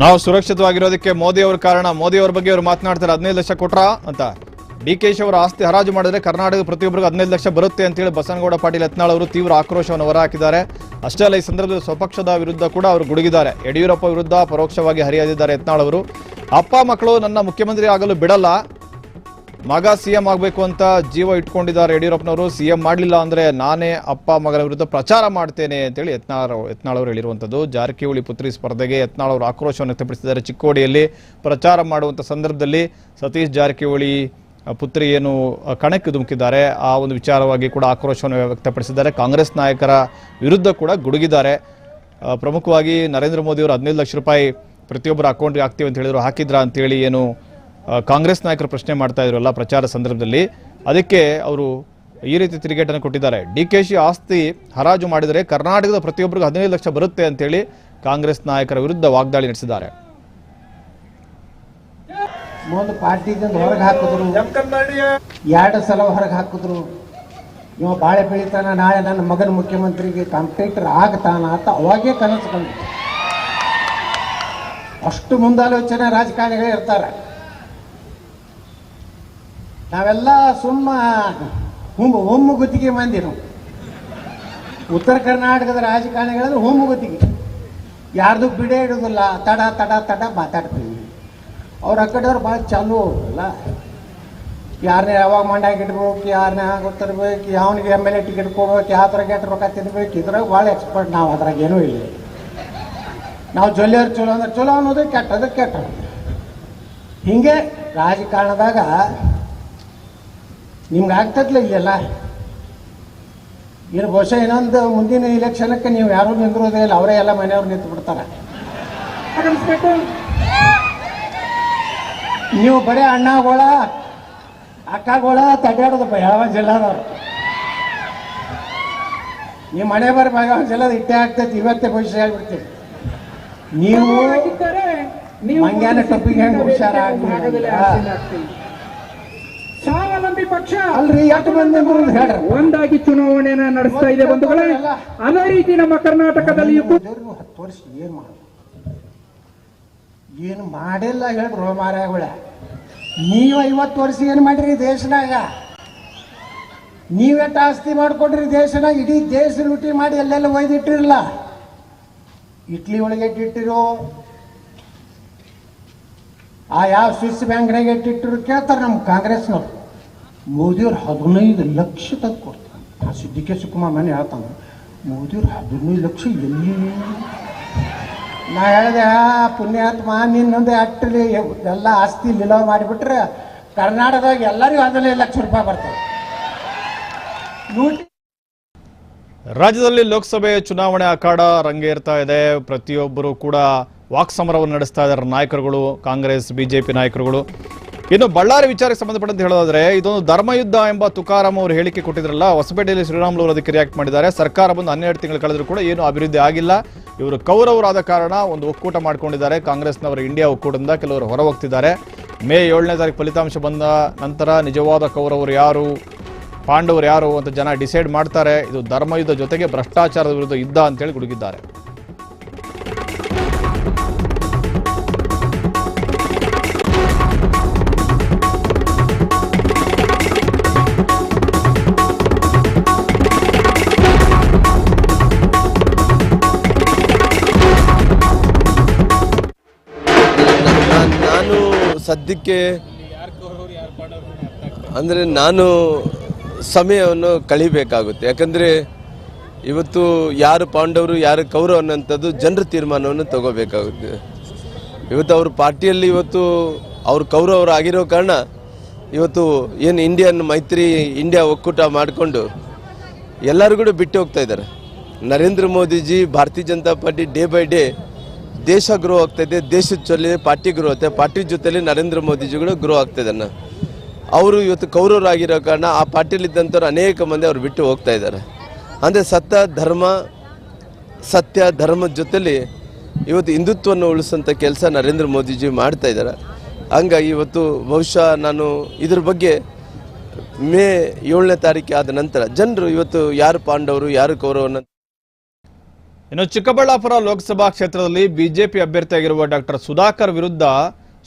ನಾವು ಸುರಕ್ಷಿತವಾಗಿರೋದಕ್ಕೆ ಮೋದಿ ಅವರ ಕಾರಣ. ಮೋದಿ ಅವರ ಬಗ್ಗೆ ಅವರು ಮಾತನಾಡ್ತಾರೆ, ಹದಿನೈದು ಲಕ್ಷ ಕೊಟ್ರ ಅಂತ. ಡಿ ಕೆ ಅವರ ಆಸ್ತಿ ಹರಾಜು ಮಾಡಿದ್ರೆ ಕರ್ನಾಟಕದ ಪ್ರತಿಯೊಬ್ಬರಿಗೂ ಹದಿನೈದು ಲಕ್ಷ ಬರುತ್ತೆ ಅಂತೇಳಿ ಬಸನಗೌಡ ಪಾಟೀಲ್ ಯತ್ನಾಳ್ ಅವರು ತೀವ್ರ ಆಕ್ರೋಶವನ್ನು ಹೊರಹಾಕಿದ್ದಾರೆ. ಅಷ್ಟೇ ಅಲ್ಲ, ಈ ಸಂದರ್ಭದಲ್ಲಿ ಸ್ವಪಕ್ಷದ ವಿರುದ್ಧ ಕೂಡ ಅವರು ಗುಡುಗಿದ್ದಾರೆ. ಯಡಿಯೂರಪ್ಪ ವಿರುದ್ಧ ಪರೋಕ್ಷವಾಗಿ ಹರಿಯಾದಿದ್ದಾರೆ ಯತ್ನಾಳ್ ಅವರು. ಅಪ್ಪ ಮಕ್ಕಳು ನನ್ನ ಮುಖ್ಯಮಂತ್ರಿ ಆಗಲು ಬಿಡಲ್ಲ. ಮಗ ಸಿಎಂ ಆಗಬೇಕು ಅಂತ ಜೀವ ಇಟ್ಕೊಂಡಿದ್ದಾರೆ ಯಡಿಯೂರಪ್ಪನವರು ಸಿಎಂ ಮಾಡಲಿಲ್ಲ ಅಂದ್ರೆ ನಾನೇ ಅಪ್ಪ ಮಗನ ವಿರುದ್ಧ ಪ್ರಚಾರ ಮಾಡ್ತೇನೆ ಅಂತೇಳಿ ಯತ್ನಾಳ್ ಯತ್ನಾಳ್ ಅವರು ಹೇಳಿರುವಂಥದ್ದು. ಜಾರಕಿಹೊಳಿ ಪುತ್ರಿ ಸ್ಪರ್ಧೆಗೆ ಯತ್ನಾಳ್ ಅವರು ಆಕ್ರೋಶವನ್ನು ವ್ಯಕ್ತಪಡಿಸಿದ್ದಾರೆ. ಚಿಕ್ಕೋಡಿಯಲ್ಲಿ ಪ್ರಚಾರ ಮಾಡುವಂಥ ಸಂದರ್ಭದಲ್ಲಿ ಸತೀಶ್ ಜಾರಕಿಹೊಳಿ ಪುತ್ರಿ ಏನು ಕಣಕ್ಕೆ ಧುಮುಕಿದ್ದಾರೆ. ಆ ಒಂದು ವಿಚಾರವಾಗಿ ಕೂಡ ಆಕ್ರೋಶವನ್ನು ವ್ಯಕ್ತಪಡಿಸಿದ್ದಾರೆ. ಕಾಂಗ್ರೆಸ್ ನಾಯಕರ ವಿರುದ್ಧ ಕೂಡ ಗುಡುಗಿದ್ದಾರೆ. ಪ್ರಮುಖವಾಗಿ ನರೇಂದ್ರ ಮೋದಿಯವರು ಹದಿನೈದು ಲಕ್ಷ ರೂಪಾಯಿ ಪ್ರತಿಯೊಬ್ಬರ ಅಕೌಂಟ್ಗೆ ಹಾಕ್ತೀವಿ ಅಂತ ಹೇಳಿದ್ರು. ಹಾಕಿದ್ರಾ ಅಂತೇಳಿ ಏನು ಕಾಂಗ್ರೆಸ್ ನಾಯಕರು ಪ್ರಶ್ನೆ ಮಾಡ್ತಾ ಇದ್ರಲ್ಲ ಪ್ರಚಾರ ಸಂದರ್ಭದಲ್ಲಿ. ಅದಕ್ಕೆ ಅವರು ಈ ರೀತಿ ತಿರುಗೇಟನ್ನು ಕೊಟ್ಟಿದ್ದಾರೆ. ಡಿ ಕೆ ಶಿ ಆಸ್ತಿ ಹರಾಜು ಮಾಡಿದರೆ ಕರ್ನಾಟಕದ ಪ್ರತಿಯೊಬ್ಬರಿಗೂ ಹದಿನೈದು ಲಕ್ಷ ಬರುತ್ತೆ ಅಂತೇಳಿ ಕಾಂಗ್ರೆಸ್ ನಾಯಕರ ವಿರುದ್ಧ ವಾಗ್ದಾಳಿ ನಡೆಸಿದ್ದಾರೆ. ಒಂದು ಪಾರ್ಟಿದಿಂದ ಹೊರಗೆ ಹಾಕಿದ್ರು. ಎರಡು ಸಲ ಹೊರಗೆ ಹಾಕಿದ್ರು. ಇವ ಬಾಳೆ ಬೆಳಿತಾನ ನಾಳೆ ನನ್ನ ಮಗನ ಮುಖ್ಯಮಂತ್ರಿಗೆ ಕಾಂಪಿಟೇಟರ್ ಆಗ್ತಾನ ಅಂತ ಅವಾಗೇ ಕನಸು ಕಂಡು ಅಷ್ಟು ಮುಂದಾಲೋಚನೆ ರಾಜಕಾರಣಿಗಳೇ ಇರ್ತಾರೆ. ನಾವೆಲ್ಲ ಸುಮ್ಮ ಹುಮ್ಮು ಹೊಮ್ಮು ಗುತ್ತಿಗೆ ಮಂದಿ ನಾವು ಉತ್ತರ ಕರ್ನಾಟಕದ ರಾಜಕಾರಣಿಗಳಂದ್ರೆ ಹೋಮು ಗುತ್ತಿಗೆ ಯಾರ್ದು ಬಿಡೇ ಇಡೋದಿಲ್ಲ, ತಡ ತಡ ತಡ ಮಾತಾಡ್ತೀವಿ. ಅವ್ರ ಆ ಕಡೆಯವ್ರು ಭಾಳ ಚಾಲು ಯಾರನ್ನ ಯಾವಾಗ ಮಂಡ್ಯಾಗ ಇಡ್ಬೇಕು ಯಾರನ್ನ ಗೊತ್ತಿರ್ಬೇಕು ಯಾವನಿಗೆ ಎಂ ಎಲ್ ಎ ಟಿಕೆಟ್ ಕೊಡ್ಬೇಕು, ಯಾವ ಥರ ಗೆಟ್ ರೊಕ್ಕ ತಿನ್ಬೇಕು ಇದ್ರಾಗ ಭಾಳ ಎಕ್ಸ್ಪರ್ಟ್ ನಾವು, ಅದ್ರಾಗ ಏನೂ ಇಲ್ಲ. ನಾವು ಜೊಲ್ಲೆಯವ್ರು ಚಲೋ ಅಂದ್ರೆ ಚಲೋ ಅನ್ನೋದು ಕೆಟ್ಟದು ಕೆಟ್ಟ. ಹಿಂಗೆ ರಾಜಕಾರಣದಾಗ ನಿಮ್ಗೆ ಆಗ್ತದ್ಲ ಇಲ್ಲೆಲ್ಲ ಇಲ್ಲಿ ಬಹುಶಃ ಇನ್ನೊಂದು ಮುಂದಿನ ಇಲೆಕ್ಷನ್ಕ್ಕೆ ನೀವು ಯಾರೂ ನಿಂದಿರೋದೇ ಇಲ್ಲ ಅವರೇ ಎಲ್ಲ ಮನೆಯವ್ರು ನಿಂತು ಬಿಡ್ತಾರೆ. ನೀವು ಬರೀ ಅಣ್ಣಗಳ ಅಕ್ಕಗಳ ತಡ್ಯಾಡೋದಪ್ಪ ಯಾವ ಜಿಲ್ಲಾದವ್ರು? ನೀವು ಮನೆ ಬರೀ ಬೆಳಗಾವಿ ಜಿಲ್ಲಾದ ಇಟ್ಟೆ ಆಗ್ತೈತಿ ಇವತ್ತೇ ಭವಿಷ್ಯ ಆಗ್ಬಿಡ್ತೀವಿ ನೀವು ಮಂಗ್ಯಾನ ಟೊಪ್ಪಿಗೆ ಹೆಂಗ್ ಹುಷಾರಾಗಿ ಪಕ್ಷ. ಅಲ್ರಿ ಎಷ್ಟು ಮಂದಿ ಹೇಳ್ರಿ. ಒಂದಾಗಿ ಚುನಾವಣೆಯನ್ನ ನಡೆಸ್ತಾ ಇದೆ ಬಂಧುಗಳೇ. ಅದೇ ರೀತಿ ನಮ್ಮ ಕರ್ನಾಟಕದಲ್ಲಿ ಹತ್ತು ವರ್ಷ ಏನು ಮಾಡ ಏನು ಮಾಡಿಲ್ಲ ಹೇಳ್ರಿ ಮಾರಾಯಗಳ ನೀವು ಐವತ್ತು ವರ್ಷ ಏನು ಮಾಡಿರಿ ದೇಶನಾಗ? ನೀವೆಟ್ಟು ಆಸ್ತಿ ಮಾಡ್ಕೊಡ್ರಿ ದೇಶನ ಇಡೀ ದೇಶ ಲೂಟಿ ಮಾಡಿ ಎಲ್ಲೆಲ್ಲ ಒಯ್ದಿಟ್ಟಿರಲ್ಲ? ಇಟ್ಲಿ ಒಳಗೆ ಇಟ್ಟಿಟ್ಟಿರೋ ಆ ಯಾವ ಸ್ವಿಸ್ ಬ್ಯಾಂಕ್ನಾಗ ಇಟ್ಟಿಟ್ಟಿರು ಕೇಳ್ತಾರೆ ನಮ್ಮ ಕಾಂಗ್ರೆಸ್ನವ್ರು. ಮೋದಿಯವ್ರು ಹದಿನೈದು ಲಕ್ಷ ತಗ್ ಕೊಡ್ತಾರೆ ಆ ಸಿದ್ದಿಕೆ ಶಿವಕುಮಾರ್ ಮನೆ ಹೇಳ್ತಾನೆ ಮೋದಿಯವ್ರು ಹದಿನೈದು ಲಕ್ಷ ಎಲ್ಲಿ? ನಾ ಹೇಳಿದೆ ಪುಣ್ಯಾತ್ಮ ನಿನ್ನೊಂದು ಅಟ್ಟಲಿ, ಎಲ್ಲ ಆಸ್ತಿ ನಿಲವ ಮಾಡಿಬಿಟ್ರೆ ಕರ್ನಾಟಕದಾಗ ಎಲ್ಲರಿಗೂ ಹದಿನೈದು ಲಕ್ಷ ರೂಪಾಯಿ ಬರ್ತಾರೆ ರಾಜ್ಯದಲ್ಲಿ ಲೋಕಸಭೆ ಚುನಾವಣೆ ಅಖಾಡ ರಂಗೇರ್ತಾ ಇದೆ. ಪ್ರತಿಯೊಬ್ಬರು ಕೂಡ ವಾಕ್ ಸಮರವನ್ನು ನಡೆಸ್ತಾ ಇದ್ದಾರೆ. ನಾಯಕರುಗಳು, ಕಾಂಗ್ರೆಸ್, ಬಿಜೆಪಿ ನಾಯಕರುಗಳು. ಇನ್ನು ಬಳ್ಳಾರಿ ವಿಚಾರಕ್ಕೆ ಸಂಬಂಧಪಟ್ಟಂತೆ ಹೇಳೋದಾದ್ರೆ, ಇದೊಂದು ಧರ್ಮಯುದ್ಧ ಎಂಬ ತುಕಾರಾಮ್ ಅವರು ಹೇಳಿಕೆ ಕೊಟ್ಟಿದ್ರಲ್ಲ, ಹೊಸಪೇಟೆಯಲ್ಲಿ ಶ್ರೀರಾಮುಲು ಅವರು ಅದಕ್ಕೆ ರಿಯಾಕ್ಟ್ ಮಾಡಿದ್ದಾರೆ. ಸರ್ಕಾರ ಬಂದು ಹನ್ನೆರಡು ತಿಂಗಳು ಕಳೆದರೂ ಕೂಡ ಏನು ಅಭಿವೃದ್ಧಿ ಆಗಿಲ್ಲ. ಇವರು ಕೌರವರಾದ ಕಾರಣ ಒಂದು ಒಕ್ಕೂಟ ಮಾಡಿಕೊಂಡಿದ್ದಾರೆ. ಕಾಂಗ್ರೆಸ್ನವರು ಇಂಡಿಯಾ ಒಕ್ಕೂಟದಿಂದ ಕೆಲವರು ಹೊರ ಹೋಗ್ತಿದ್ದಾರೆ ಮೇ ಏಳನೇ ತಾರೀಕು ಫಲಿತಾಂಶ ಬಂದ ನಂತರ ನಿಜವಾದ ಕೌರವರು ಯಾರು, ಪಾಂಡವರು ಯಾರು ಅಂತ ಜನ ಡಿಸೈಡ್ ಮಾಡ್ತಾರೆ. ಇದು ಧರ್ಮಯುದ್ಧ ಜೊತೆಗೆ ಭ್ರಷ್ಟಾಚಾರದ ವಿರುದ್ಧ ಯುದ್ಧ ಅಂತೇಳಿ ಗುಡುಗಿದ್ದಾರೆ. ಸದ್ಯಕ್ಕೆ ಅಂದರೆ ನಾನು ಸಮಯವನ್ನು ಕಳಿಬೇಕಾಗುತ್ತೆ. ಯಾಕಂದರೆ ಇವತ್ತು ಯಾರು ಪಾಂಡವರು, ಯಾರು ಕೌರವ ಅನ್ನೋಂಥದ್ದು ಜನರ ತೀರ್ಮಾನವನ್ನು ತಗೋಬೇಕಾಗುತ್ತೆ. ಇವತ್ತು ಅವ್ರ ಪಾರ್ಟಿಯಲ್ಲಿ ಇವತ್ತು ಅವ್ರು ಕೌರವರು ಆಗಿರೋ ಕಾರಣ ಇವತ್ತು ಏನು ಇಂಡಿಯನ್ ಮೈತ್ರಿ ಇಂಡಿಯಾ ಒಕ್ಕೂಟ ಮಾಡಿಕೊಂಡು ಎಲ್ಲರೂ ಕೂಡ ಬಿಟ್ಟು ಹೋಗ್ತಾ ಇದ್ದಾರೆ. Narendra Modiji, Bharatiya Janata party day by day ದೇಶ ಗ್ರೋ ಆಗ್ತಾ ದೇಶದ ಜೊತೆ ಪಾರ್ಟಿ ಗ್ರೋ ಆಗ್ತದೆ ಪಾರ್ಟಿ ಜೊತೆಲಿ ನರೇಂದ್ರ ಮೋದಿಜಿಗಳು ಗ್ರೋ ಆಗ್ತಾ ಇದ್ದಾನೆ ಅವರು ಇವತ್ತು ಕೌರವರಾಗಿರೋ ಕಾರಣ ಆ ಪಾರ್ಟಿಲಿದ್ದಂಥವ್ರು ಅನೇಕ ಮಂದಿ ಅವ್ರು ಬಿಟ್ಟು ಹೋಗ್ತಾ ಇದ್ದಾರೆ ಅಂದರೆ ಸತ್ಯ, ಧರ್ಮ, ಸತ್ಯ ಧರ್ಮದ ಜೊತೆಲಿ ಇವತ್ತು ಹಿಂದುತ್ವವನ್ನು ಉಳಿಸೋಂಥ ಕೆಲಸ ನರೇಂದ್ರ ಮೋದಿಜಿ ಮಾಡ್ತಾ ಇದ್ದಾರೆ ಹಂಗಾಗಿ ಇವತ್ತು ಬಹುಶಃ ನಾನು ಇದ್ರ ಬಗ್ಗೆ ಮೇ ಏಳನೇ ತಾರೀಕು ಆದ ನಂತರ ಜನರು ಇವತ್ತು ಯಾರು ಪಾಂಡವರು, ಯಾರು ಕೌರವನ್ನ ಇನ್ನು ಚಿಕ್ಕಬಳ್ಳಾಪುರ ಲೋಕಸಭಾ ಕ್ಷೇತ್ರದಲ್ಲಿ ಬಿಜೆಪಿ ಅಭ್ಯರ್ಥಿಯಾಗಿರುವ ಡಾಕ್ಟರ್ ಸುಧಾಕರ್ ವಿರುದ್ಧ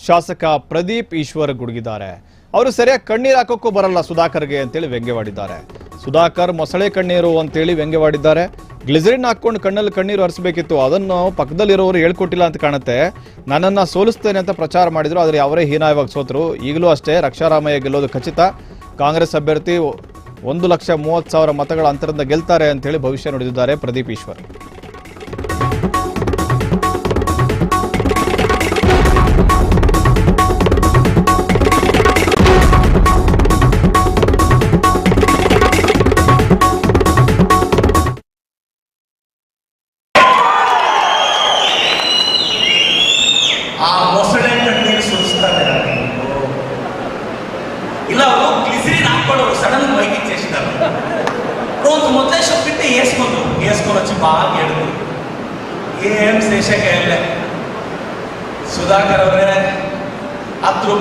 ಶಾಸಕ ಪ್ರದೀಪ್ ಈಶ್ವರ್ ಗುಡುಗಿದ್ದಾರೆ. ಅವರು ಸರಿಯಾಗಿ ಕಣ್ಣೀರು ಹಾಕೋಕ್ಕೂ ಬರಲ್ಲ ಸುಧಾಕರ್ಗೆ ಅಂತೇಳಿ ವ್ಯಂಗ್ಯವಾಡಿದ್ದಾರೆ. ಸುಧಾಕರ್ ಮೊಸಳೆ ಕಣ್ಣೀರು ಅಂತೇಳಿ ವ್ಯಂಗ್ಯವಾಡಿದ್ದಾರೆ. ಗ್ಲಿಸರಿನ್ ಹಾಕೊಂಡು ಕಣ್ಣಲ್ಲಿ ಕಣ್ಣೀರು ಹರಿಸಬೇಕಿತ್ತು. ಅದನ್ನು ಪಕ್ಕದಲ್ಲಿರೋರು ಹೇಳ್ಕೊಟ್ಟಿಲ್ಲ ಅಂತ ಕಾಣುತ್ತೆ. ನನ್ನನ್ನು ಸೋಲಿಸ್ತೇನೆ ಅಂತ ಪ್ರಚಾರ ಮಾಡಿದ್ರು. ಆದರೆ ಅವರೇ ಹೀನಾಯವಾಗಿ ಸೋತರು. ಈಗಲೂ ಅಷ್ಟೇ ರಕ್ಷಾರಾಮಯ್ಯ ಗೆಲ್ಲೋದು ಖಚಿತ. ಕಾಂಗ್ರೆಸ್ ಅಭ್ಯರ್ಥಿ ಒಂದು ಲಕ್ಷ ಮೂವತ್ತು ಸಾವಿರ ಮತಗಳ ಅಂತರದಿಂದ ಗೆಲ್ತಾರೆ ಅಂತೇಳಿ ಭವಿಷ್ಯ ನುಡಿದಿದ್ದಾರೆ ಪ್ರದೀಪ್ ಈಶ್ವರ್.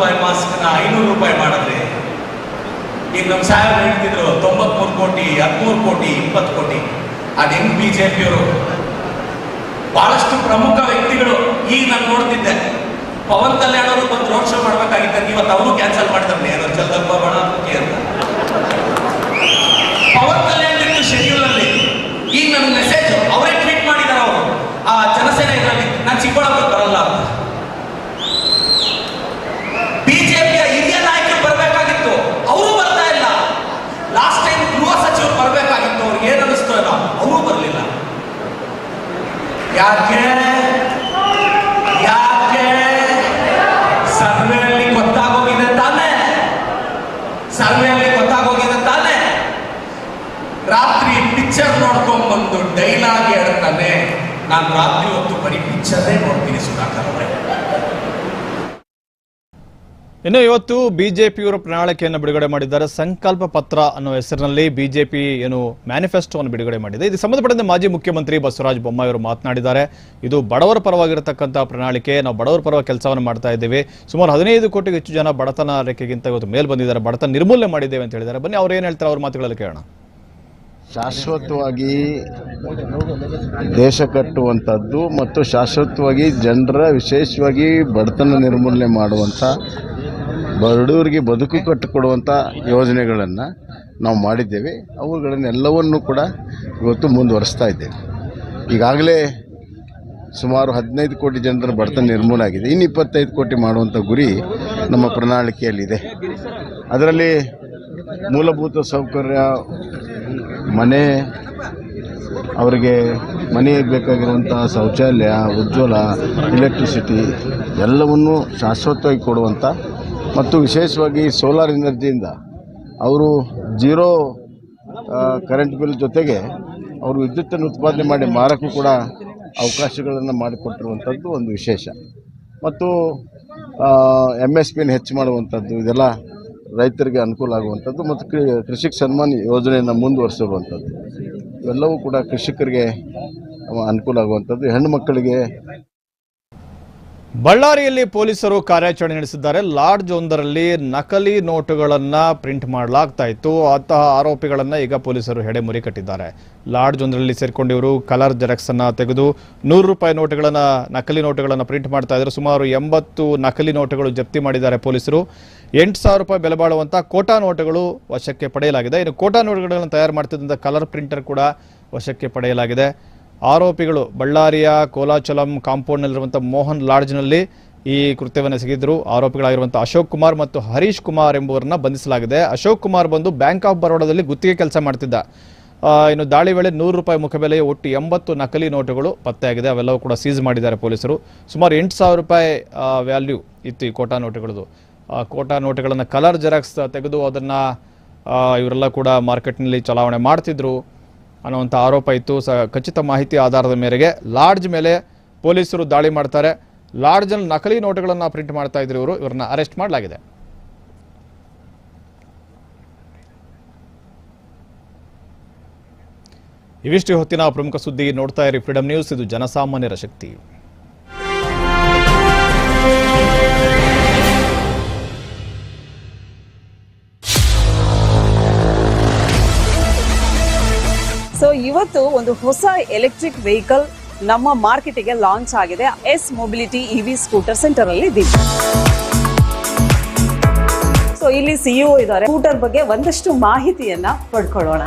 ರೂಪಾಯಿ ಮಾಸ್ಕ್ನ ಐನೂರು ರೂಪಾಯಿ ಮಾಡಿದ್ರೆ, ಈಗ ನಮ್ಮ ಸಾಹೇಬ್ ಹೇಳ್ತಿದ್ರು, ತೊಂಬತ್ಮೂರು ಕೋಟಿ, ಹದಿಮೂರು ಕೋಟಿ, ಇಪ್ಪತ್ತು ಕೋಟಿ. ಅದು ಹೆಂಗ್ ಬಿ ಜೆ ಪಿಯವರು ಬಹಳಷ್ಟು ಪ್ರಮುಖ ವ್ಯಕ್ತಿಗಳು ಈಗ ನಾನು ನೋಡ್ತಿದ್ದೆ. ಪವನ್ ಕಲ್ಯಾಣ್ ಅವರು ಬಂದು ರೋಡ್ ಶೋ ಮಾಡ್ಬೇಕಾಗಿತ್ತು ಇವತ್ತು ಅವರು ಕ್ಯಾನ್ಸಲ್ ಮಾಡ್ತಾರೆ. ಏನೋ ಚಂದಪ್ಪ ಬಣ ಅಂತ ಪವನ್ ಕಲ್ಯಾಣ್ ಶೆಡ್ಯೂಲ್ ಅಲ್ಲಿ ಈಗ ನನ್ನ ಮೆಸೇಜ್ ಅವರೇ ಟ್ವೀಟ್ ಮಾಡಿದಾರೆ ಅವರು. ಆ ಜನಸೇನೆ ಇದರಲ್ಲಿ, ನಾನು ಚಿಕ್ಕಬಳ್ಳಾಪುರ ಬರಲ್ಲ ಅಂತ ಬಿಜೆಪಿಯ ಹಿರಿಯ ನಾಯಕರು ಬರಬೇಕಾಗಿತ್ತು ಅವರು ಬರ್ತಾ ಇಲ್ಲ ಲಾಸ್ಟ್ ಟೈಮ್ ಗೃಹ ಸಚಿವರು ಬರಬೇಕಾಗಿತ್ತು, ಅವ್ರಿಗೆ ಏನು ಅನಿಸ್ತೋ ಏನೋ ಅವರು ಬರಲಿಲ್ಲ. ಯಾಕೆ? ಯಾಕೆ? ಸರ್ವೆಯಲ್ಲಿ ಗೊತ್ತಾಗೋಗಿದೆ ತಾನೆ. ಸರ್ವೆಯಲ್ಲಿ ಗೊತ್ತಾಗೋಗಿದೆ ತಾನೆ. ರಾತ್ರಿ ಪಿಕ್ಚರ್ ನೋಡ್ಕೊಂಡ್ ಬಂದು ಡೈಲಾಗ್ ಹೇಳ್ತಾನೆ ನಾನು ರಾತ್ರಿ ಹೊತ್ತು ಬರೀ ಪಿಕ್ಚರ್ನೇ ನೋಡ್ತೀನಿ ಸುಧಾಕರ್ ಅವರೇ. ಇನ್ನು ಇವತ್ತು ಬಿಜೆಪಿಯವರು ಪ್ರಣಾಳಿಕೆಯನ್ನು ಬಿಡುಗಡೆ ಮಾಡಿದ್ದಾರೆ. ಸಂಕಲ್ಪ ಪತ್ರ ಅನ್ನೋ ಹೆಸರಿನಲ್ಲಿ ಬಿಜೆಪಿ ಏನು ಮ್ಯಾನಿಫೆಸ್ಟೋವನ್ನು ಬಿಡುಗಡೆ ಮಾಡಿದೆ. ಇದು ಸಂಬಂಧಪಟ್ಟಂತೆ ಮಾಜಿ ಮುಖ್ಯಮಂತ್ರಿ ಬಸವರಾಜ ಬೊಮ್ಮಾಯಿ ಅವರು ಮಾತನಾಡಿದ್ದಾರೆ. ಇದು ಬಡವರ ಪರವಾಗಿರತಕ್ಕಂಥ ಪ್ರಣಾಳಿಕೆ. ನಾವು ಬಡವರ ಪರವಾಗಿ ಕೆಲಸವನ್ನು ಮಾಡ್ತಾ ಇದ್ದೇವೆ. ಸುಮಾರು ಹದಿನೈದು ಕೋಟಿಗೂ ಹೆಚ್ಚು ಜನ ಬಡತನ ರೇಖೆಗಿಂತ ಇವತ್ತು ಮೇಲ್ ಬಂದಿದ್ದಾರೆ. ಬಡತನ ನಿರ್ಮೂಲನೆ ಮಾಡಿದ್ದೇವೆ ಅಂತ ಹೇಳಿದ್ದಾರೆ. ಬನ್ನಿ, ಅವ್ರು ಏನು ಹೇಳ್ತಾರೆ? ಅವ್ರ ಮಾತುಗಳಲ್ಲಿ ಕೇಳೋಣ. ಶಾಶ್ವತವಾಗಿ ದೇಶ ಕಟ್ಟುವಂಥದ್ದು ಮತ್ತು ಶಾಶ್ವತವಾಗಿ ಜನರ ವಿಶೇಷವಾಗಿ ಬಡತನ ನಿರ್ಮೂಲನೆ ಮಾಡುವಂಥ, ಬಡವರಿಗೆ ಬದುಕು ಕಟ್ಟಿಕೊಡುವಂಥ ಯೋಜನೆಗಳನ್ನು ನಾವು ಮಾಡಿದ್ದೇವೆ. ಅವುಗಳನ್ನೆಲ್ಲವನ್ನು ಕೂಡ ಇವತ್ತು ಮುಂದುವರಿಸ್ತಾ ಇದ್ದೇವೆ. ಈಗಾಗಲೇ ಸುಮಾರು ಹದಿನೈದು ಕೋಟಿ ಜನರ ಬಡತನ ನಿರ್ಮೂಲ ಆಗಿದೆ. ಇನ್ನು ಇಪ್ಪತ್ತೈದು ಕೋಟಿ ಮಾಡುವಂಥ ಗುರಿ ನಮ್ಮ ಪ್ರಣಾಳಿಕೆಯಲ್ಲಿದೆ. ಅದರಲ್ಲಿ ಮೂಲಭೂತ ಸೌಕರ್ಯ ಮನೆ, ಅವರಿಗೆ ಮನೆಗೆ ಬೇಕಾಗಿರುವಂಥ ಶೌಚಾಲಯ, ಉಜ್ವಲ ಎಲೆಕ್ಟ್ರಿಸಿಟಿ ಎಲ್ಲವನ್ನೂ ಶಾಶ್ವತವಾಗಿ ಕೊಡುವಂಥ ಮತ್ತು ವಿಶೇಷವಾಗಿ ಸೋಲಾರ್ ಎನರ್ಜಿಯಿಂದ ಅವರು ಜೀರೋ ಕರೆಂಟ್ ಬಿಲ್ ಜೊತೆಗೆ ಅವರು ವಿದ್ಯುತ್ತನ್ನು ಉತ್ಪಾದನೆ ಮಾಡಿ ಮಾರಕ್ಕೂ ಕೂಡ ಅವಕಾಶಗಳನ್ನು ಮಾಡಿಕೊಟ್ಟಿರುವಂಥದ್ದು ಒಂದು ವಿಶೇಷ. ಮತ್ತು ಎಂ ಎಸ್ ಪಿನ ಹೆಚ್ಚು ಮಾಡುವಂಥದ್ದು ಇದೆಲ್ಲ ರೈತರಿಗೆ ಅನುಕೂಲ ಆಗುವಂಥದ್ದು ಮತ್ತು ಕೃಷಿಕ್ ಸನ್ಮಾನ್ ಯೋಜನೆಯನ್ನು ಮುಂದುವರಿಸಿರುವಂಥದ್ದು. ಇವೆಲ್ಲವೂ ಕೂಡ ಕೃಷಿಕರಿಗೆ ಅನುಕೂಲ ಆಗುವಂಥದ್ದು. ಹೆಣ್ಣು ಮಕ್ಕಳಿಗೆ ಬಳ್ಳಾರಿಯಲ್ಲಿ ಪೊಲೀಸರು ಕಾರ್ಯಾಚರಣೆ ನಡೆಸಿದ್ದಾರೆ. ಲಾಡ್ಜ್ ಒಂದರಲ್ಲಿ ನಕಲಿ ನೋಟುಗಳನ್ನು ಪ್ರಿಂಟ್ ಮಾಡಲಾಗ್ತಾ ಇತ್ತು. ಅಂತಹ ಆರೋಪಿಗಳನ್ನು ಈಗ ಪೊಲೀಸರು ಹೆಡೆಮುರಿ ಕಟ್ಟಿದ್ದಾರೆ. ಲಾಡ್ಜ್ ಒಂದರಲ್ಲಿ ಸೇರ್ಕೊಂಡಿವರು ಕಲರ್ ಜೆರಾಕ್ಸನ್ನು ತೆಗೆದು ನೂರು ರೂಪಾಯಿ ನೋಟುಗಳನ್ನು, ನಕಲಿ ನೋಟುಗಳನ್ನು ಪ್ರಿಂಟ್ ಮಾಡ್ತಾ ಇದ್ದಾರೆ. ಸುಮಾರು ಎಂಬತ್ತು ನಕಲಿ ನೋಟುಗಳು ಜಪ್ತಿ ಮಾಡಿದ್ದಾರೆ ಪೊಲೀಸರು. ಎಂಟು ಸಾವಿರ ರೂಪಾಯಿ ಬೆಲೆ ಬಾಳುವಂಥ ಕೋಟಾ ನೋಟುಗಳು ವಶಕ್ಕೆ ಪಡೆಯಲಾಗಿದೆ. ಇನ್ನು ಕೋಟಾ ನೋಟುಗಳನ್ನು ತಯಾರು ಮಾಡ್ತಿದ್ದಂಥ ಕಲರ್ ಪ್ರಿಂಟರ್ ಕೂಡ ವಶಕ್ಕೆ ಪಡೆಯಲಾಗಿದೆ. ಆರೋಪಿಗಳು ಬಳ್ಳಾರಿಯ ಕೋಲಾಚಲಂ ಕಾಂಪೌಂಡ್ನಲ್ಲಿರುವಂಥ ಮೋಹನ್ ಲಾಡ್ಜ್ನಲ್ಲಿ ಈ ಕೃತ್ಯವನ್ನು ಸಿಗಿದ್ರು ಆರೋಪಿಗಳಾಗಿರುವಂಥ ಅಶೋಕ್ ಕುಮಾರ್ ಮತ್ತು ಹರೀಶ್ ಕುಮಾರ್ ಎಂಬುವರನ್ನ ಬಂಧಿಸಲಾಗಿದೆ. ಅಶೋಕ್ ಕುಮಾರ್ ಬಂದು ಬ್ಯಾಂಕ್ ಆಫ್ ಬರೋಡಾದಲ್ಲಿ ಗುತ್ತಿಗೆ ಕೆಲಸ ಮಾಡ್ತಿದ್ದ. ಇನ್ನು ದಾಳಿ ವೇಳೆ ನೂರು ರೂಪಾಯಿ ಮುಖಬೆಲೆಯ ಒಟ್ಟು ಎಂಬತ್ತು ನಕಲಿ ನೋಟುಗಳು ಪತ್ತೆಯಾಗಿದೆ. ಅವೆಲ್ಲವೂ ಕೂಡ ಸೀಸ್ ಮಾಡಿದ್ದಾರೆ ಪೊಲೀಸರು. ಸುಮಾರು ಎಂಟು ಸಾವಿರ ರೂಪಾಯಿ ವ್ಯಾಲ್ಯೂ ಇತ್ತು ಈ ಕೋಟಾ ನೋಟುಗಳದು ಕೋಟಾ ನೋಟುಗಳನ್ನು ಕಲರ್ ಜೆರಾಕ್ಸ್ ತೆಗೆದು ಅದನ್ನು ಇವರೆಲ್ಲ ಕೂಡ ಮಾರ್ಕೆಟ್ನಲ್ಲಿ ಚಲಾವಣೆ ಮಾಡ್ತಿದ್ರು. ಅನ್ನುವಂಥ ಆರೋಪ ಇತ್ತು. ಸ, ಖಚಿತ ಮಾಹಿತಿ ಆಧಾರದ ಮೇರೆಗೆ ಲಾಡ್ಜ್ ಮೇಲೆ ಪೊಲೀಸರು ದಾಳಿ ಮಾಡ್ತಾರೆ. ಲಾಡ್ಜಲ್ಲಿ ನಕಲಿ ನೋಟುಗಳನ್ನು ಪ್ರಿಂಟ್ ಮಾಡ್ತಾ ಇದ್ರು ಇವರು. ಇವ್ರನ್ನ ಅರೆಸ್ಟ್ ಮಾಡಲಾಗಿದೆ. ಇವಿಷ್ಟು ಹೊತ್ತಿನ ಪ್ರಮುಖ ಸುದ್ದಿ ನೋಡ್ತಾ ಇರಿ. Freedom news. ಇದು ಜನಸಾಮಾನ್ಯರ ಶಕ್ತಿ. ಇವತ್ತು ಒಂದು ಹೊಸ ಎಲೆಕ್ಟ್ರಿಕ್ ವೆಹಿಕಲ್ ನಮ್ಮ ಮಾರ್ಕೆಟಿಗೆ ಲಾಂಚ್ ಆಗಿದೆ. S mobility EV scooter centre ಅಲ್ಲಿ ಇದ್ದೀವಿ ಸೊ ಇಲ್ಲಿ ಸಿಇಒ ಇದ್ದಾರೆ. ಸ್ಕೂಟರ್ ಬಗ್ಗೆ ಒಂದಷ್ಟು ಮಾಹಿತಿಯನ್ನ ಪಡ್ಕೊಳ್ಳೋಣ.